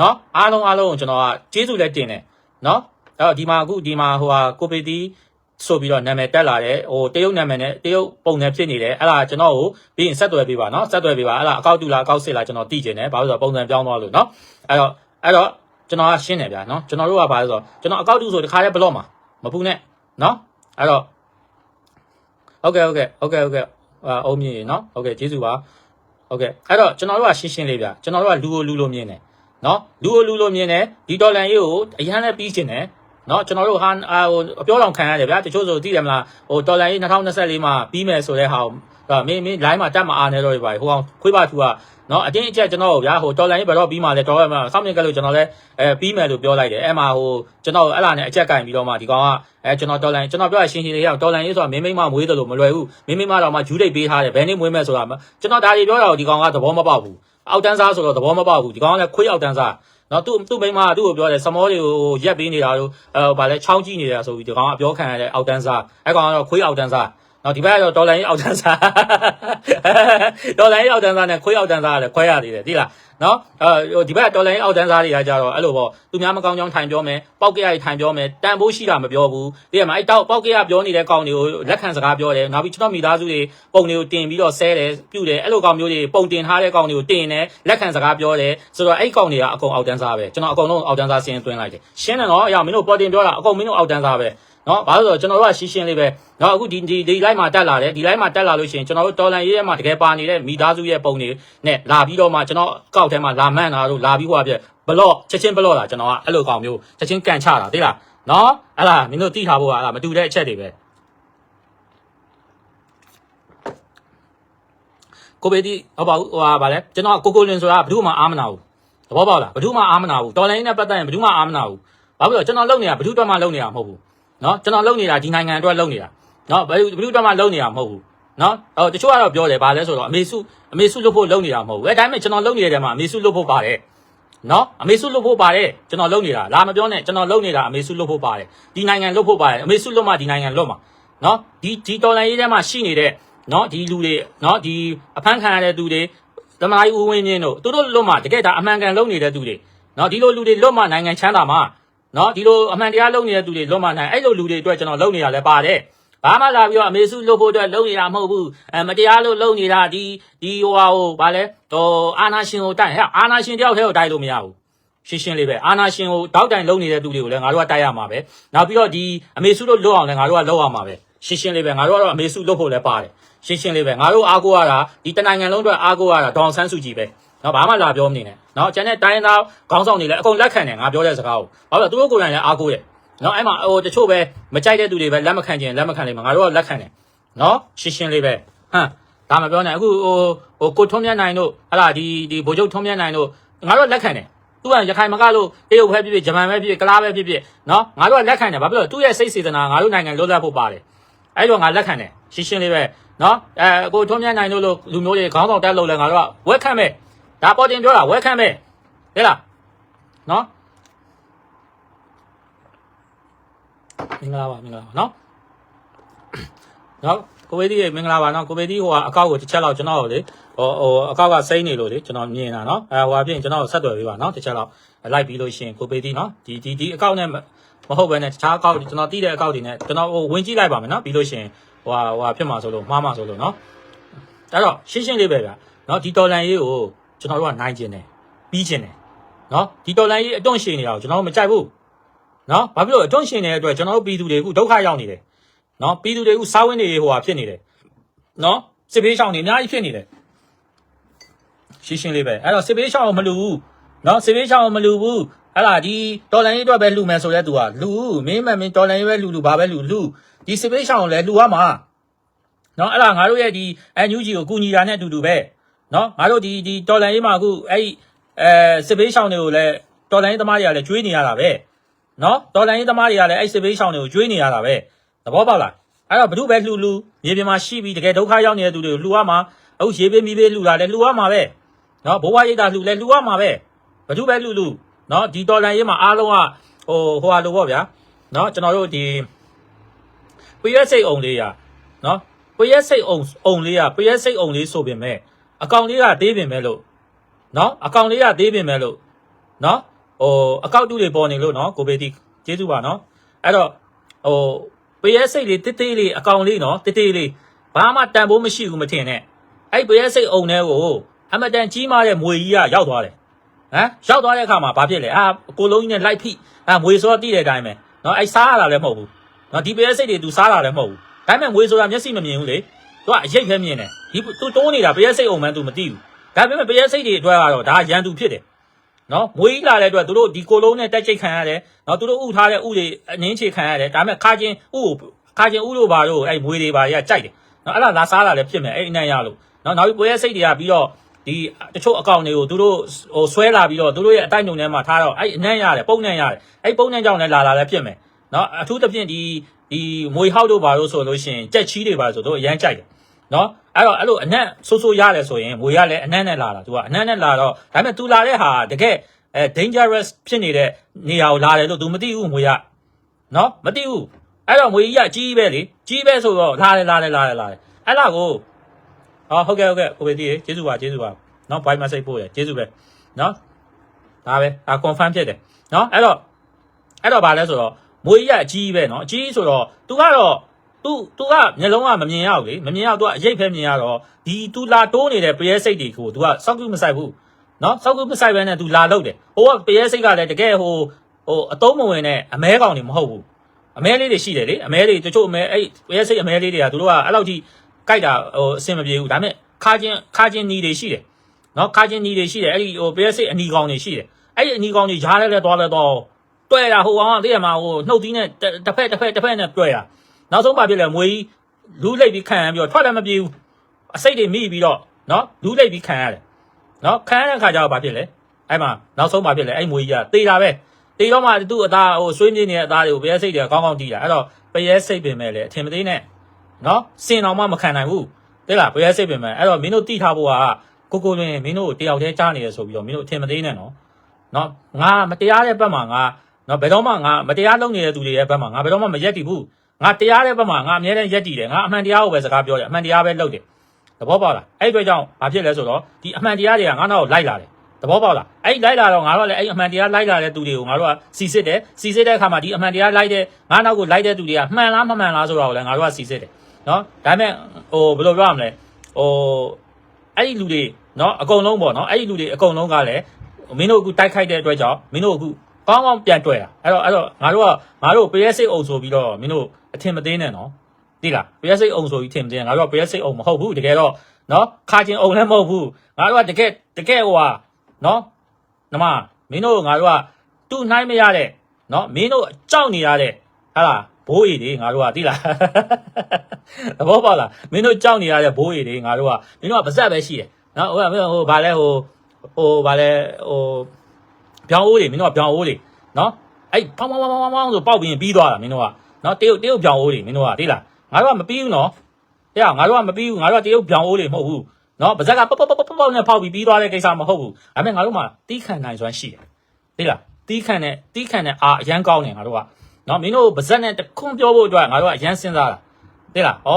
နော်အားလုံးအားလုံးကိုကျွန်တော်ကကျေးဇူးလည်းတင်တယ်နော်အဲ့တော့ဒီမှာအခုဒီမှာဟိုဟာကိုပေတီ ဆိုပြီးတော့နာမည်တက်လာတယ်ဟိုတရုတ်နာမည်နဲ့တရုတ်ပုံနဲ့ဖြစ်နေတယ်အဲ့ဒါကျွန်တော်ကိုပြီးရင်ဆက်သွယ်ပေးပါနော်ဆက်သွယ်ပေးပါအဲ့ဒါအကောက်တူလားအကောက်စစ်လားကျွန်တော်သိချင်တယ်ဘာလို့လဲဆိုတော့ပုံစံပြောင်းသွားလို့နော်အဲ့တော့အဲ့တော့ကျွန်တော်ကရှင်းတယ်ဗျာနော်ကျွန်တော်တို့ကဘာလဲဆိုတော့ကျွန်တော်အကောက်တူဆိုတခါတည်းဘလော့မှာမပူနဲ့နော်အဲ့တော့ဟုတ်ကဲ့ဟုတ်ကဲ့ဟုတ်ကဲ့ဟုတ်ကဲ့အာအုံးမြင့်ရေနော်ဟုတ်ကဲ့ကျေးဇူးပါဟုတ်ကဲ့အဲ့တော့ကျွန်တော်တို့ကရှင်းရှင်းလေးဗျာကျွန်တော်တို့ကလူကိုလူလိုမြင်တယ်နော်လူကိုလူလိုမြင်တယ်ဒီဒေါ်လန်ရေးကိုအရန်လည်းပြီးချင်တယ် နော်ကျွန်တော်တို့ဟာအာဟိုအပြောတော်ခံရတယ်ဗျာတချို့ဆိုသိတယ်မလားဟိုဒေါ်လာရေး2024မှာပြီးမယ်ဆိုတဲ့ဟာကိုမင်းမင်း line မှာတက်မအားနေတော့ပြီဟိုအောင်ခွေးပါသူကနော်အတင်းအကျပ်ကျွန်တော်ဗျာဟိုဒေါ်လာရေးဘယ်တော့ပြီးမှလဲဒေါ်လာမှာစောင့်မြင်ကလို့ကျွန်တော်လည်းအဲပြီးမယ်လို့ပြောလိုက်တယ်အဲ့မှာဟိုကျွန်တော်အဲ့လာနဲ့အချက်ကင်ပြီးတော့မှဒီကောင်ကအဲကျွန်တော်ဒေါ်လာကျွန်တော်ပြောရရှင်းရှင်းလေးရဒေါ်လာရေးဆိုတာမင်းမိမမွေးတယ်လို့မလွယ်ဘူးမင်းမိမတော့မှယူဒိတ်ပေးထားတယ်ဘယ်နေ့မွေးမယ်ဆိုတာကျွန်တော်ဒါတွေပြောတာကိုဒီကောင်ကသဘောမပေါက်ဘူးအောက်တန်းစားဆိုတော့သဘောမပေါက်ဘူးဒီကောင်ကလည်းခွေးအောက်တန်းစား နော်သူ့သူ့မိမကသူ့ကိုပြောတယ်စမောတွေကိုရက်ပေးနေတာတို့အဲဗာလဲချောင်းကြည့်နေတာဆိုပြီးဒီကောင်ကပြောခံရတဲ့အောက်တန်းစားအဲ့ကောင်ကတော့ခွေးအောက်တန်းစား နော်ဒီဘက်ကတော့ဒေါ်လာရေးအောက်တန်းစားဒေါ်လာရေးအောက်တန်းစားနဲ့ခွေးအောက်တန်းစားကလည်းခွဲရသေးတယ်သိလားနော်အဲဒီဘက်ဒေါ်လာရေးအောက်တန်းစားတွေကကြတော့အဲ့လိုပေါ့သူများမကောင်းကြောင်းထိုင်ပြောမယ်ပောက်ကရထိုင်ပြောမယ်တန်ဖိုးရှိတာမပြောဘူးသိရမလားအဲ့တောက်ပောက်ကရပြောနေတဲ့ကောင်တွေကိုလက်ခံစကားပြောတယ်နောက်ပြီးကျွန်တော်မိသားစုတွေပုံတွေကိုတင်ပြီးတော့ဆဲတယ်ပြုတ်တယ်အဲ့လိုကောင်မျိုးတွေပုံတင်ထားတဲ့ကောင်တွေကိုတင်တယ်လက်ခံစကားပြောတယ်ဆိုတော့အဲ့ကောင်တွေကအကုန်အောက်တန်းစားပဲကျွန်တော်အကုန်လုံးအောက်တန်းစားဆင်းသွင်းလိုက်တယ်ရှင်းတယ်နော်အရာမင်းတို့ပေါ်တင်ပြောတာအကုန်မင်းတို့အောက်တန်းစားပဲ နော်ဘာလို့လဲဆိုတော့ကျွန်တော်တို့ကရှင်းရှင်းလေးပဲနော်အခုဒီဒီဒီ line မှာတက်လာတယ်ဒီ line မှာတက်လာလို့ရှိရင်ကျွန်တော်တို့တော်လန်ရေးထဲမှာတကယ်ပါနေတဲ့မိသားစုရဲ့ပုံတွေနဲ့လာပြီးတော့မှကျွန်တော်အကောက်ထဲမှာလာမှန်းတာတို့လာပြီးဟိုပြဘလော့ချက်ချင်းဘလော့တာကျွန်တော်ကအဲ့လိုကောင်မျိုးချက်ချင်းကန်ချတာသိလားနော်အဲ့ဒါမင်းတို့သိထားဖို့ကအဲ့ဒါမတူတဲ့အချက်တွေပဲကိုဘေဒီဟောပါဟိုဟာဗာလဲကျွန်တော်ကိုကိုလင်ဆိုတာဘယ်သူမှအားမနာဘူးသဘောပေါက်လားဘယ်သူမှအားမနာဘူးတော်လိုင်းနဲ့ပတ်သက်ရင်ဘယ်သူမှအားမနာဘူးဘာဖြစ်လို့ကျွန်တော်လုပ်နေတာဘယ်သူအတွက်မှလုပ်နေတာမဟုတ်ဘူး နော်ကျွန်တော်လုပ်နေတာဒီနိုင်ငံအတွက်လုပ်နေတာနော်ဘယ်သူဘယ်သူအတွက်မှလုပ်နေတာမဟုတ်ဘူးနော်ဟိုတချို့ကတော့ပြောတယ်ဗာလဲဆိုတော့အမေစုအမေစုလုပ်ဖို့လုပ်နေတာမဟုတ်ဘူးအဲဒါပေမဲ့ကျွန်တော်လုပ်နေတဲ့တဲမှာအမေစုလုပ်ဖို့ပါတယ်နော်အမေစုလုပ်ဖို့ပါတယ်ကျွန်တော်လုပ်နေတာလာမပြောနဲ့ကျွန်တော်လုပ်နေတာအမေစုလုပ်ဖို့ပါတယ်ဒီနိုင်ငံလုပ်ဖို့ပါတယ်အမေစုလုပ်မှဒီနိုင်ငံလုပ်မှာနော်ဒီဒီတော်လိုင်းရေးထဲမှာရှိနေတဲ့နော်ဒီလူတွေနော်ဒီအဖမ်းခံရတဲ့သူတွေသမိုင်းဦးဝင်းမြင့်တို့သူတို့လွတ်မှတကယ်ဒါအမှန်ကန်လုပ်နေတဲ့သူတွေနော်ဒီလိုလူတွေလွတ်မှနိုင်ငံချမ်းသာမှာ နော်ဒီလိုအမှန်တရားလုပ်နေတဲ့သူတွေလွတ်မှနိုင်အဲ့လိုလူတွေအတွက်ကျွန်တော်လုပ်နေတာလည်းပါတယ်ဘာမှလာပြီးတော့အမေစုလုပ်ဖို့အတွက်လုပ်နေတာမဟုတ်ဘူးအဲမတရားလို့လုပ်နေတာဒီဒီဟိုဟာဟိုဗာလဲဟိုအာနာရှင်ကိုတိုက်ဟဲ့အာနာရှင်တယောက်တည်းကိုတိုက်လို့မရဘူးရှင်းရှင်းလေးပဲအာနာရှင်ကိုတောက်တိုင်လုပ်နေတဲ့သူတွေကိုလည်းငါတို့ကတိုက်ရမှာပဲနောက်ပြီးတော့ဒီအမေစုလို့လုပ်အောင်လည်းငါတို့ကလုပ်ရမှာပဲရှင်းရှင်းလေးပဲငါတို့ကတော့အမေစုလုပ်ဖို့လည်းပါတယ်ရှင်းရှင်းလေးပဲငါတို့အားကိုးရတာဒီတနိုင်ငံလုံးအတွက်အားကိုးရတာဒေါအောင်ဆန်းစုကြည်ပဲ နော်ဘာမှလာပြောမနေနဲ့နော်ကျန်တဲ့တိုင်းသားခေါင်းဆောင်တွေလည်းအကုန်လက်ခံတယ်ငါပြောတဲ့စကားကိုဘာလို့လဲသူတို့ကိုယ်တိုင်လည်းအားကိုးတယ်နော်အဲ့မှာဟိုတချို့ပဲမကြိုက်တဲ့သူတွေပဲလက်မခံခြင်းလက်မခံလိမ့်မယ်ငါတို့ကလက်ခံတယ်နော်ရှင်းရှင်းလေးပဲဟမ်ဒါမပြောနဲ့အခုဟိုဟိုကိုထွန်းမြတ်နိုင်တို့ဟလာဒီဒီဗိုလ်ချုပ်ထွန်းမြတ်နိုင်တို့ငါတို့ကလက်ခံတယ်သူကရခိုင်မကလို့တရုတ်ပဲဖြစ်ဖြစ်ဂျပန်ပဲဖြစ်ဖြစ်ကလားပဲဖြစ်ဖြစ်နော်ငါတို့ကလက်ခံတယ်ဘာဖြစ်လို့လဲသူ့ရဲ့စိတ်စေတနာငါတို့နိုင်ငံလွတ်လပ်ဖို့ပါတယ်အဲ့တော့ငါလက်ခံတယ်ရှင်းရှင်းလေးပဲနော်အဲကိုထွန်းမြတ်နိုင်တို့လို့လူမျိုးတွေခေါင်းဆောင်တက်လို့လဲငါတို့ကဝက်ခံမယ် ဒါပေါ်တင်ပြောတာဝက်ခံမယ်ဟဲ့လားနော်မင်္ဂလာပါမင်္ဂလာပါနော်နော်ကိုဝေးဒီရေမင်္ဂလာပါနော်ကိုဝေးဒီဟိုကအကောက်ကိုတစ်ချက်လောက်ကျွန်တော်တို့လေဟိုဟိုအကောက်ကစိမ့်နေလို့လေကျွန်တော်မြင်တာနော်အဲဟိုအပြင်ကျွန်တော်ဆက်သွယ်ပေးပါနော်တစ်ချက်လောက်လိုက်ပြီးလို့ရှိရင်ကိုဝေးဒီနော်ဒီဒီဒီအကောက်နဲ့မဟုတ်ဘဲနဲ့တခြားအကောက်ကျွန်တော်တီးတဲ့အကောက်တွေနဲ့ကျွန်တော်ဟိုဝင်ကြည့်လိုက်ပါမယ်နော်ပြီးလို့ရှိရင်ဟိုဟာဟိုဟာဖြစ်မှာဆိုလို့မှားမှာဆိုလို့နော်အဲ့တော့ရှင်းရှင်းလေးပဲဗျာနော်ဒီတော်လန်ရေးကို ကျွန်တော်တို့ကနိုင်ကျင်တယ်ပြီးကျင်တယ်နော်ဒီတော်လန်ရေးအတွန့်ရှင်နေတာကိုကျွန်တော်တို့မကြိုက်ဘူးနော်ဘာဖြစ်လို့အတွန့်ရှင်နေတဲ့အတွက်ကျွန်တော်တို့ပြည်သူတွေအခုဒုက္ခရောက်နေတယ်နော်ပြည်သူတွေအခုစားဝင်းတွေဟိုဟာဖြစ်နေတယ်နော်စစ်ဘေးရှောင်တွေအများကြီးဖြစ်နေတယ်ရှင်းရှင်းလေးပဲအဲ့တော့စစ်ပေးရှောင်းကိုမလူဘူးနော်စစ်ပေးရှောင်းကိုမလူဘူးအဲ့ဒါဒီတော်လန်ရေးအတွက်ပဲလူမယ်ဆိုတဲ့သူကလူမင်းမမင်းတော်လန်ရေးပဲလူလူဘာပဲလူလူဒီစစ်ပေးရှောင်းကိုလည်းလူရမှာနော်အဲ့ဒါငါတို့ရဲ့ဒီ NUG ကိုကူညီတာနဲ့အတူတူပဲ နော်ငါတို့ဒီဒီတော်လန်ရေးမှာအခုအဲ့ဒီအဲစစ်ပေးရှောင်းတွေကိုလည်းတော်လန်ရေးသမားတွေကလည်းကျွေးနေရတာပဲနော်တော်လန်ရေးသမားတွေကလည်းအဲ့စစ်ပေးရှောင်းတွေကိုကျွေးနေရတာပဲသဘောပေါက်လားအဲ့တော့ဘ누구ပဲလှူလှူမြေပြင်မှာရှိပြီးတကယ်ဒုက္ခရောက်နေတဲ့သူတွေကိုလှူရမှာအခုရေပေးမီးပေးလှူတာလည်းလှူရမှာပဲနော်ဘဝရိတ်တာလှူလဲလှူရမှာပဲဘာလို့ပဲလှူလှူနော်ဒီတော်လန်ရေးမှာအားလုံးကဟိုဟိုဟာလို့ပေါ့ဗျာနော်ကျွန်တော်တို့ဒီပရက်စိတ်အောင်လေးရနော်ပရက်စိတ်အောင်အောင်လေးရပရက်စိတ်အောင်လေးဆိုပြင်မဲ့ အကောင်လေးကသေးပြင်မဲ့လို့နော်အကောင်လေးကသေးပြင်မဲ့လို့နော်ဟိုအကောက်တူတွေပေါ်နေလို့နော်ကိုဘေတီကျေးဇူးပါနော်အဲ့တော့ဟိုပရက်စိတ်လေးတစ်သေးလေးအကောင်လေးနော်တစ်သေးလေးဘာမှတန်ဖိုးမရှိဘူးမထင်နဲ့အဲ့ပရက်စိတ်အောင်တဲ့ကိုအမတန်ကြီးမားတဲ့မွေကြီးကရောက်သွားတယ်ဟမ်ရောက်သွားတဲ့အခါမှာဘာဖြစ်လဲအာကိုလုံးကြီးနဲ့လိုက်ဖိအာမွေဆိုတော့တိတဲ့အတိုင်းပဲနော်အဲ့စားရတာလည်းမဟုတ်ဘူးနော်ဒီပဲစိတ်တွေ तू စားတာလည်းမဟုတ်ဘူးဒါပေမဲ့မွေဆိုတာမျက်စိမမြင်ဘူးလေ သူကအရိပ်ပဲမြင်တယ်ဒီသူတိုးနေတာပရက်စိတ်အောင်မှန်းသူမသိဘူးဒါပေမဲ့ပရက်စိတ်တွေအတွက်ကတော့ဒါရန်သူဖြစ်တယ်နော်မွေးလာတဲ့အတွက်သူတို့ဒီကိုလုံးနဲ့တက်ချိတ်ခံရတယ်နော်သူတို့ဥထားတဲ့ဥတွေအနင်းချေခံရတယ်ဒါပေမဲ့ခါချင်းဥကိုခါချင်းဥတို့ဘာတို့အဲ့မွေးတွေဘာတွေကကြိုက်တယ်နော်အဲ့ဒါလာစားလာလည်းဖြစ်မယ်အဲ့အနိုင်ရလို့နော်နောက်ပြီးပွဲရဲ့စိတ်တွေကပြီးတော့ဒီတချို့အကောင့်တွေကိုသူတို့ဟိုဆွဲလာပြီးတော့သူတို့ရဲ့အတိုက်ညုံထဲမှာထားတော့အဲ့အနှံ့ရတယ်ပုံနှံ့ရတယ်အဲ့ပုံနှံ့ကြောင့်လည်းလာလာလည်းဖြစ်မယ်နော်အထူးသဖြင့်ဒီဒီမွေဟောက်တို့ဘာလို့ဆိုလို့ရှိရင်ကြက်ချီးတွေဘာလို့ဆိုတော့အရန်ကြိုက်တယ် เนาะအဲ့တော့အဲ့လိုအနှံ့ဆိုးဆိုးရတယ်ဆိုရင်မွေရလည်းအနှံ့နဲ့လာတာသူကအနှံ့နဲ့လာတော့ဒါပေမဲ့ तू လာတဲ့ဟာတကယ်အဲ dangerous ဖြစ်နေတဲ့နေရာကိုလာတယ်လို့ तू မသိဘူးမွေရเนาะမသိဘူးအဲ့တော့မွေကြီးကကြီးပဲလေကြီးပဲဆိုတော့လာတယ်လာတယ်လာတယ်လာတယ်အဲ့လာကိုဟောဟုတ်ကဲ့ဟုတ်ကဲ့ကိုဘေတီကျေးဇူးပါကျေးဇူးပါ နော် buy message ပို့ရကျေးဇူးပဲနော်ဒါပဲအာ confirm ဖြစ်တယ်နော်အဲ့တော့အဲ့တော့ဗာလဲဆိုတော့မွေးရအကြီးပဲနော်အကြီးဆိုတော့ तू ကတော့ သူသူကမျက်လုံးကမမြင်ရဘူးလေမမြင်ရသူကအရေးဖဲမြင်ရတော့ဒီသူလာတိုးနေတဲ့ပရဲစိတ်တွေကိုသူကစောက်ကူးမဆိုင်ဘူးနော်စောက်ကူးမဆိုင်ဘဲနဲ့သူလာလောက်တယ်ဟိုကပရဲစိတ်ကလည်းတကယ်ဟိုဟိုအတုံးမဝင်နဲ့အမဲကောင်တွေမဟုတ်ဘူးအမဲလေးတွေရှိတယ်လေအမဲလေးတချို့အမဲအဲ့ပရဲစိတ်အမဲလေးတွေကသူတို့ကအဲ့လောက်ကြီးကြိုက်တာဟိုအဆင်မပြေဘူးဒါပေမဲ့ခါချင်းခါချင်းနီတွေရှိတယ်နော်ခါချင်းနီတွေရှိတယ်အဲ့ဒီဟိုပရဲစိတ်အနီကောင်တွေရှိတယ်အဲ့ဒီအနီကောင်တွေရားလဲလဲသွားလဲတော့တွေ့တာဟိုကောင်ကသိရမှာဟိုနှုတ်သီးနဲ့တစ်ဖက်တစ်ဖက်တစ်ဖက်နဲ့တွေ့တာ နောက်ဆုံးပါပြလဲမွေးလူးလိုက်ပြီးခံရပြီးတော့ထွက်လည်းမပြေဘူးအစိတ်တွေမိပြီးတော့နော်လူးလိုက်ပြီးခံရတယ်နော်ခံရတဲ့ခါကျတော့ဘာဖြစ်လဲအဲ့မှာနောက်ဆုံးပါဖြစ်လဲအဲ့မွေးကြီးကတေးတာပဲတေးတော့မှသူ့အသားဟိုဆွေးမြင်းနေတဲ့အသားတွေကိုပရက်စိတ်တွေကကောင်းကောင်းတီးတာအဲ့တော့ပရက်စိတ်ပင်မဲ့လေအထင်မသေးနဲ့နော်စင်တော်မှမခံနိုင်ဘူးသိလားပရက်စိတ်ပင်မဲ့အဲ့တော့မင်းတို့တီးထားဖို့ကကိုကိုလွင်မင်းတို့တယောက်တည်းကြားနေရဆိုပြီးတော့မင်းတို့အထင်မသေးနဲ့နော်နော်ငါမတရားတဲ့ဘက်မှာငါနော်ဘယ်တော့မှငါမတရားလုပ်နေတဲ့သူတွေရဲ့ဘက်မှာငါဘယ်တော့မှမရက်တည်ဘူး ငါတရားတဲ့ဘက်မှာငါအမြဲတမ်းရက်တည်တယ်ငါအမှန်တရားကိုပဲစကားပြောတယ်အမှန်တရားပဲလုပ်တယ်သဘောပေါက်လားအဲ့အတွက်ကြောင့်ဘာဖြစ်လဲဆိုတော့ဒီအမှန်တရားတွေကငါနောက်လိုက်လာတယ်သဘောပေါက်လားအဲ့လိုက်လာတော့ငါတို့ကလည်းအဲ့အမှန်တရားလိုက်လာတဲ့သူတွေကိုငါတို့ကစီစစ်တယ်စီစစ်တဲ့အခါမှာဒီအမှန်တရားလိုက်တဲ့ငါနောက်ကိုလိုက်တဲ့သူတွေကမှန်လားမမှန်လားဆိုတာကိုလည်းငါတို့ကစီစစ်တယ်နော်ဒါပေမဲ့ဟိုဘယ်လိုပြောရမလဲဟိုအဲ့ဒီလူတွေနော်အကုန်လုံးပေါ့နော်အဲ့ဒီလူတွေအကုန်လုံးကလည်းမင်းတို့အခုတိုက်ခိုက်တဲ့အတွက်ကြောင့်မင်းတို့အခု ကောင်းကောင်းပြန်တွေ့တာအဲ့တော့အဲ့တော့ငါတို့ကငါတို့ PSA အုံဆိုပြီးတော့မင်းတို့အထင်မသေးနဲ့နော်သိလား PSA အုံဆိုပြီးထင်မသေးနဲ့ငါတို့က PSA အုံမဟုတ်ဘူးတကယ်တော့နော်ခါချင်းအုံလည်းမဟုတ်ဘူးငါတို့ကတကယ်တကယ်ဟိုဟာနော်နမမင်းတို့ငါတို့ကသူ့နှိုင်းမရတဲ့နော်မင်းတို့ကြောက်နေရတဲ့ဟာလားဘိုးရီတွေငါတို့ကသိလားသဘောပေါက်လားမင်းတို့ကြောက်နေရတဲ့ဘိုးရီတွေငါတို့ကမင်းတို့ကပါဇက်ပဲရှိတယ်နော်ဟိုကမင်းဟိုဗာလဲဟိုဟိုဗာလဲဟို ပြောင်းအိုးတွေမင်းတို့ကပြောင်းအိုးတွေနော်အဲ့ဖောင်းဖောင်းဖောင်းဖောင်းဖောင်းဆိုပေါက်ပြီးပြီးသွားတာမင်းတို့ကနော်တရုတ်တရုတ်ပြောင်းအိုးတွေမင်းတို့ကသိလားငါတို့ကမပြီးဘူးနော်ဟဲ့ငါတို့ကမပြီးဘူးငါတို့ကတရုတ်ပြောင်းအိုးတွေမဟုတ်ဘူးနော်ပါဇက်ကပေါက်ပေါက်ပေါက်ပေါက်ပေါက်နဲ့ဖောက်ပြီးပြီးသွားတဲ့ကိစ္စမဟုတ်ဘူးဒါပေမဲ့ငါတို့မှတီးခံနိုင်စွမ်းရှိတယ်သိလားတီးခံတဲ့တီးခံတဲ့အာအရန်ကောင်းတယ်ငါတို့ကနော်မင်းတို့ပါဇက်နဲ့တခွန်းပြောဖို့အတွက်ငါတို့ကအရန်စဉ်းစားတာသိလားဩ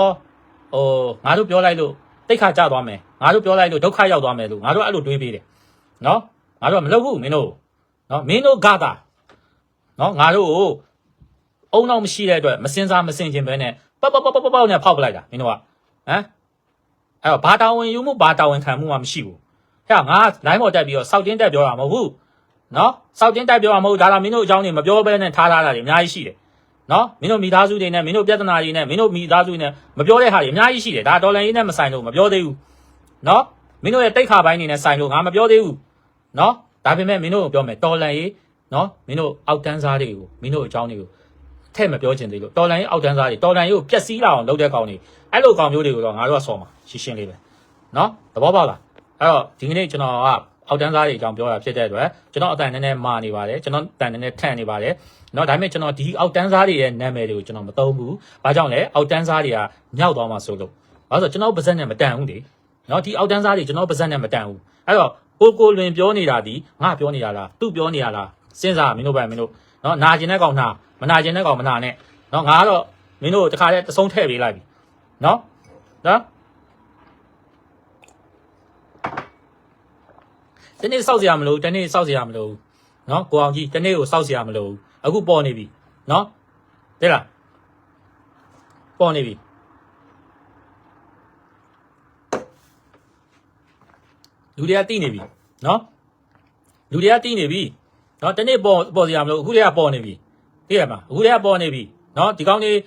ဟိုငါတို့ပြောလိုက်လို့တိတ်ခါကြသွားမယ်ငါတို့ပြောလိုက်လို့ဒုက္ခရောက်သွားမယ်လို့ငါတို့အဲ့လိုတွေးပေးတယ်နော်ငါတို့ကမလုပ်ဘူးမင်းတို့ နော်မင်းတို့ကတာနော်ငါတို့ကိုအုံနောက်မရှိတဲ့အတွက်မစင်စားမစင်ခြင်းပဲနဲ့ပေါက်ပေါက်ပေါက်ပေါက်ပေါက်နဲ့ဖောက်ပလိုက်တာမင်းတို့ကဟမ်အဲ့တော့ဘာတာဝန်ယူမှုဘာတာဝန်ခံမှုမှမရှိဘူးဟဲ့ငါလိုင်းပေါ်တက်ပြီးတော့စောက်တင်းတက်ပြောတာမဟုတ်ဘူးနော်စောက်တင်းတက်ပြောတာမဟုတ်ဒါတော့မင်းတို့အကြောင်းတွေမပြောဘဲနဲ့ထားထားတာတွေအများကြီးရှိတယ်နော်မင်းတို့မိသားစုတွေနဲ့မင်းတို့ပြဿနာတွေနဲ့မင်းတို့မိသားစုတွေနဲ့မပြောတဲ့ဟာတွေအများကြီးရှိတယ်ဒါဒေါ်လာရင်းနဲ့မဆိုင်လို့မပြောသေးဘူးနော်မင်းတို့ရဲ့တိတ်ခါပိုင်းနေနဲ့ဆိုင်လို့ငါမပြောသေးဘူးနော် ဒါပေမဲ့မင်းတို့ကိုပြောမယ်တော်လန်ရေးနော်မင်းတို့အောက်တန်းစားတွေကိုမင်းတို့အကြောင်းတွေကိုထဲ့မပြောချင်သေးလို့တော်လန်ရေးအောက်တန်းစားတွေတော်လန်ရေးကိုပျက်စီးလာအောင်လုပ်တဲ့ကောင်တွေအဲ့လိုကောင်မျိုးတွေကိုတော့ငါတို့ကဆော်မှာရှင်းရှင်းလေးပဲနော်သဘောပေါက်လားအဲ့တော့ဒီကနေ့ကျွန်တော်ကအောက်တန်းစားတွေအကြောင်းပြောတာဖြစ်တဲ့အတွက်ကျွန်တော်အတန်နည်းနည်းမာနေပါတယ်ကျွန်တော်အတန်နည်းနည်းထန်နေပါတယ်နော်ဒါပေမဲ့ကျွန်တော်ဒီအောက်တန်းစားတွေရဲ့နာမည်တွေကိုကျွန်တော်မသုံးဘူးဘာကြောင့်လဲအောက်တန်းစားတွေကမြောက်သွားမှာဆိုလို့ဘာလို့လဲဆိုတော့ကျွန်တော်ပါဇက်နဲ့မတန်ဘူးလေနော်ဒီအောက်တန်းစားတွေကျွန်တော်ပါဇက်နဲ့မတန်ဘူးအဲ့တော့ ကိုကိုလွင်ပြောနေတာဒီငါပြောနေတာလားသူပြောနေတာလားစဉ်းစားမင်းတို့ပဲမင်းတို့နော်နာကျင်တဲ့ကောင်နာမနာကျင်တဲ့ကောင်မနာနဲ့နော်ငါကတော့မင်းတို့တခါတည်းတဆုံးထည့်ပေးလိုက်ပြီနော်နော်တနေ့စောက်စရာမလိုတနေ့စောက်စရာမလိုနော်ကိုအောင်ကြီးတနေ့ကိုစောက်စရာမလိုအခုပေါ်နေပြီနော်တဲ့လားပေါ်နေပြီ လူတွေကတိနေပြီနော်လူတွေကတိနေပြီနော်တနေ့ပေါ်ပေါ်စရာမလိုအခုတွေကပေါ်နေပြီသိရမှာအခုတွေကပေါ်နေပြီနော်ဒီကောင်းလေး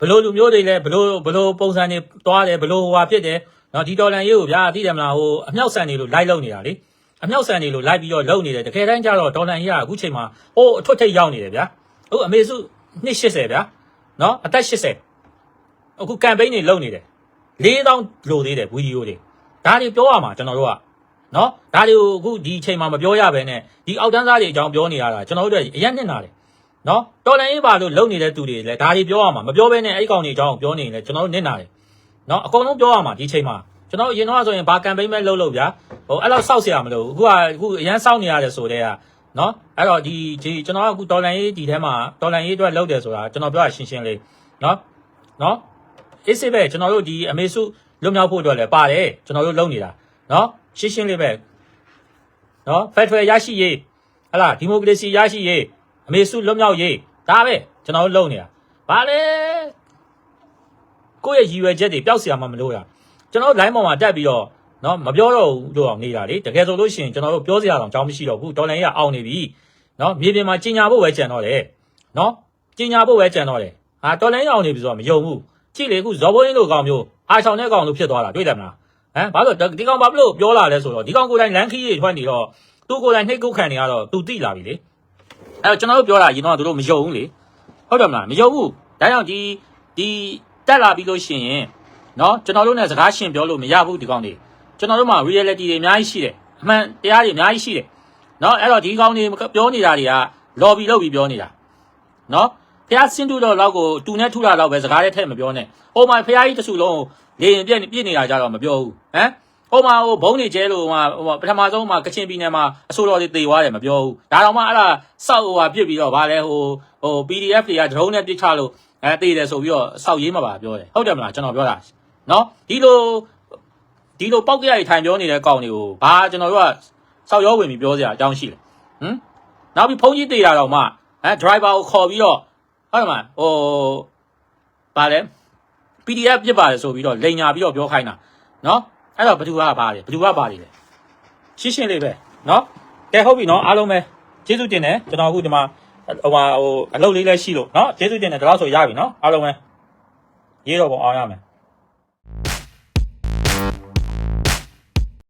ဘလို့လူမျိုးတွေလဲဘလို့ဘလို့ပုံစံတွေသွားတယ်ဘလို့ဟိုဟာဖြစ်တယ်နော်ဒီတော်လန်ရေးကိုဗျာသိတယ်မလားဟိုအမြောက်ဆန်နေလို့လိုက်လုံနေတာလေအမြောက်ဆန်နေလို့လိုက်ပြီးတော့လုံနေတယ်တကယ်တမ်းကျတော့ဒေါ်လန်ကြီးကအခုချိန်မှာဟိုအထွတ်ထိပ်ရောက်နေတယ်ဗျာဟုတ်အမေစုနှစ်80ဗျာနော်အသက်80အခုကမ်ပိန်းတွေလုပ်နေတယ်4000လိုသေးတယ်ဗီဒီယိုတွေ ဒါတွေပြောရမှာကျွန်တော်တို့ကနော်ဒါတွေကိုအခုဒီအချိန်မှာမပြောရဘဲနဲ့ဒီအောက်တန်းသားတွေအကြောင်းပြောနေရတာကျွန်တော်တို့အရက်နစ်နာတယ်နော်တော်လန်ရေးပါလို့လုံနေတဲ့သူတွေလည်းဒါတွေပြောရမှာမပြောဘဲနဲ့အဲ့ဒီကောင်တွေအကြောင်းပြောနေရင်လည်းကျွန်တော်တို့နစ်နာတယ်နော်အကုန်လုံးပြောရမှာဒီအချိန်မှာကျွန်တော်အရင်တော့ဆိုရင်ဘာကမ်ပိန်းပဲလုပ်လို့ဗျာဟိုအဲ့လောက်စောက်เสียရမလို့အခုကအခုအရန်စောက်နေရတယ်ဆိုတဲ့ကနော်အဲ့တော့ဒီဒီကျွန်တော်ကအခုတော်လန်ရေးဒီထဲမှာတော်လန်ရေးအတွက်လုပ်တယ်ဆိုတာကျွန်တော်ပြောရရှင်းရှင်းလေးနော်နော်အေးစေးပဲကျွန်တော်တို့ဒီအမေစု လွတ်မြောက်ဖို့အတွက်လည်းပါတယ်ကျွန်တော်တို့လုပ်နေတာနော်ရှင်းရှင်းလေးပဲနော်ဖက်ဒရယ်ရရှိရေးဟလာဒီမိုကရေစီရရှိရေးအမေစုလွတ်မြောက်ရေးဒါပဲကျွန်တော်တို့လုပ်နေတာဘာလဲကိုယ့်ရဲ့ရည်ရွယ်ချက်တွေပျောက်စရာမှမလိုရကျွန်တော် line ပေါ်မှာတက်ပြီးတော့နော်မပြောတော့ဘူးလို့အောင်နေတာလေတကယ်ဆိုလို့ရှိရင်ကျွန်တော်တို့ပြောစရာတော့အကြောင်းမရှိတော့ဘူးဒေါ်လာရအောင်နေပြီနော်မြေပြင်မှာကြီးညာဖို့ပဲကြံတော့တယ်နော်ကြီးညာဖို့ပဲကြံတော့တယ်ဟာဒေါ်လာရအောင်နေပြီဆိုတော့မယုံဘူး ကြည့်လေအခုဇော်ဘိုးရင်းလိုကောင်မျိုးအားချောင်တဲ့ကောင်လိုဖြစ်သွားတာတွေ့တယ်မလားဟမ်ဘာလို့ဒီကောင်ဘာလို့ပြောလာလဲဆိုတော့ဒီကောင်ကိုယ်တိုင်လမ်းခီးတွေထွက်နေတော့သူကိုယ်တိုင်နှိတ်ကုတ်ခံနေရတော့သူတိလာပြီလေအဲ့တော့ကျွန်တော်တို့ပြောတာရင်တော့သူတို့မယုံဘူးလေဟုတ်တယ်မလားမယုံဘူးဒါကြောင့်ဒီဒီတက်လာပြီးလို့ရှိရင်နော်ကျွန်တော်တို့ ਨੇ စကားရှင်ပြောလို့မရဘူးဒီကောင်တွေကျွန်တော်တို့မှာ reality တွေအများကြီးရှိတယ်အမှန်တရားတွေအများကြီးရှိတယ်နော်အဲ့တော့ဒီကောင်တွေပြောနေတာတွေက lobby လုပ်ပြီးပြောနေတာနော် ဖះစင်းတူတော့လောက်ကိုတူနဲ့ထုတာတော့ပဲစကားနဲ့ထည့်မပြောနဲ့ဟိုမှာဖះကြီးတစုလုံးလေရင်ပြက်ပြစ်နေတာကြတော့မပြောဘူးဟမ်ဟိုမှာဟိုဘုံနေကျဲလို့ဟိုပထမဆုံးမှာကချင်ပြည်နယ်မှာအစိုးရတွေတေသွားတယ်မပြောဘူးဒါတော့မှအဲ့ဒါစောက်ဟိုဟာပြစ်ပြီးတော့ဗာလဲဟိုဟို PDF တွေက drone နဲ့ပြစ်ချလို့အဲတေတယ်ဆိုပြီးတော့စောက်ရေးမှာပါပြောတယ်ဟုတ်တယ်မလားကျွန်တော်ပြောတာနော်ဒီလိုဒီလိုပောက်ကြရထိုင်ပြောနေတဲ့ကောင်တွေကိုဘာကျွန်တော်တို့ကစောက်ရောဝင်ပြီးပြောစရာအကြောင်းရှိတယ်ဟမ်နောက်ပြီးဖုန်းကြီးတေတာတော့မှအဲ driver ကိုခေါ်ပြီးတော့ ဟုတ်တယ်မလားဟိုဗာလဲ PDF ပြစ်ပါတယ်ဆိုပြီးတော့လိန်ညာပြီးတော့ပြောခိုင်းတာနော်အဲ့တော့ဘသူကပါတယ်ဘသူကပါတယ်လဲရှင်းရှင်းလေးပဲနော်ကဲဟုတ်ပြီနော်အားလုံးပဲကျေးဇူးတင်တယ်ကျွန်တော်အခုဒီမှာဟိုဟာဟိုအလုပ်လေးလည်းရှိလို့နော်ကျေးဇူးတင်တယ်ဒါတော့ဆိုရပြီနော်အားလုံးပဲရေးတော့ပုံအောင်ရမယ်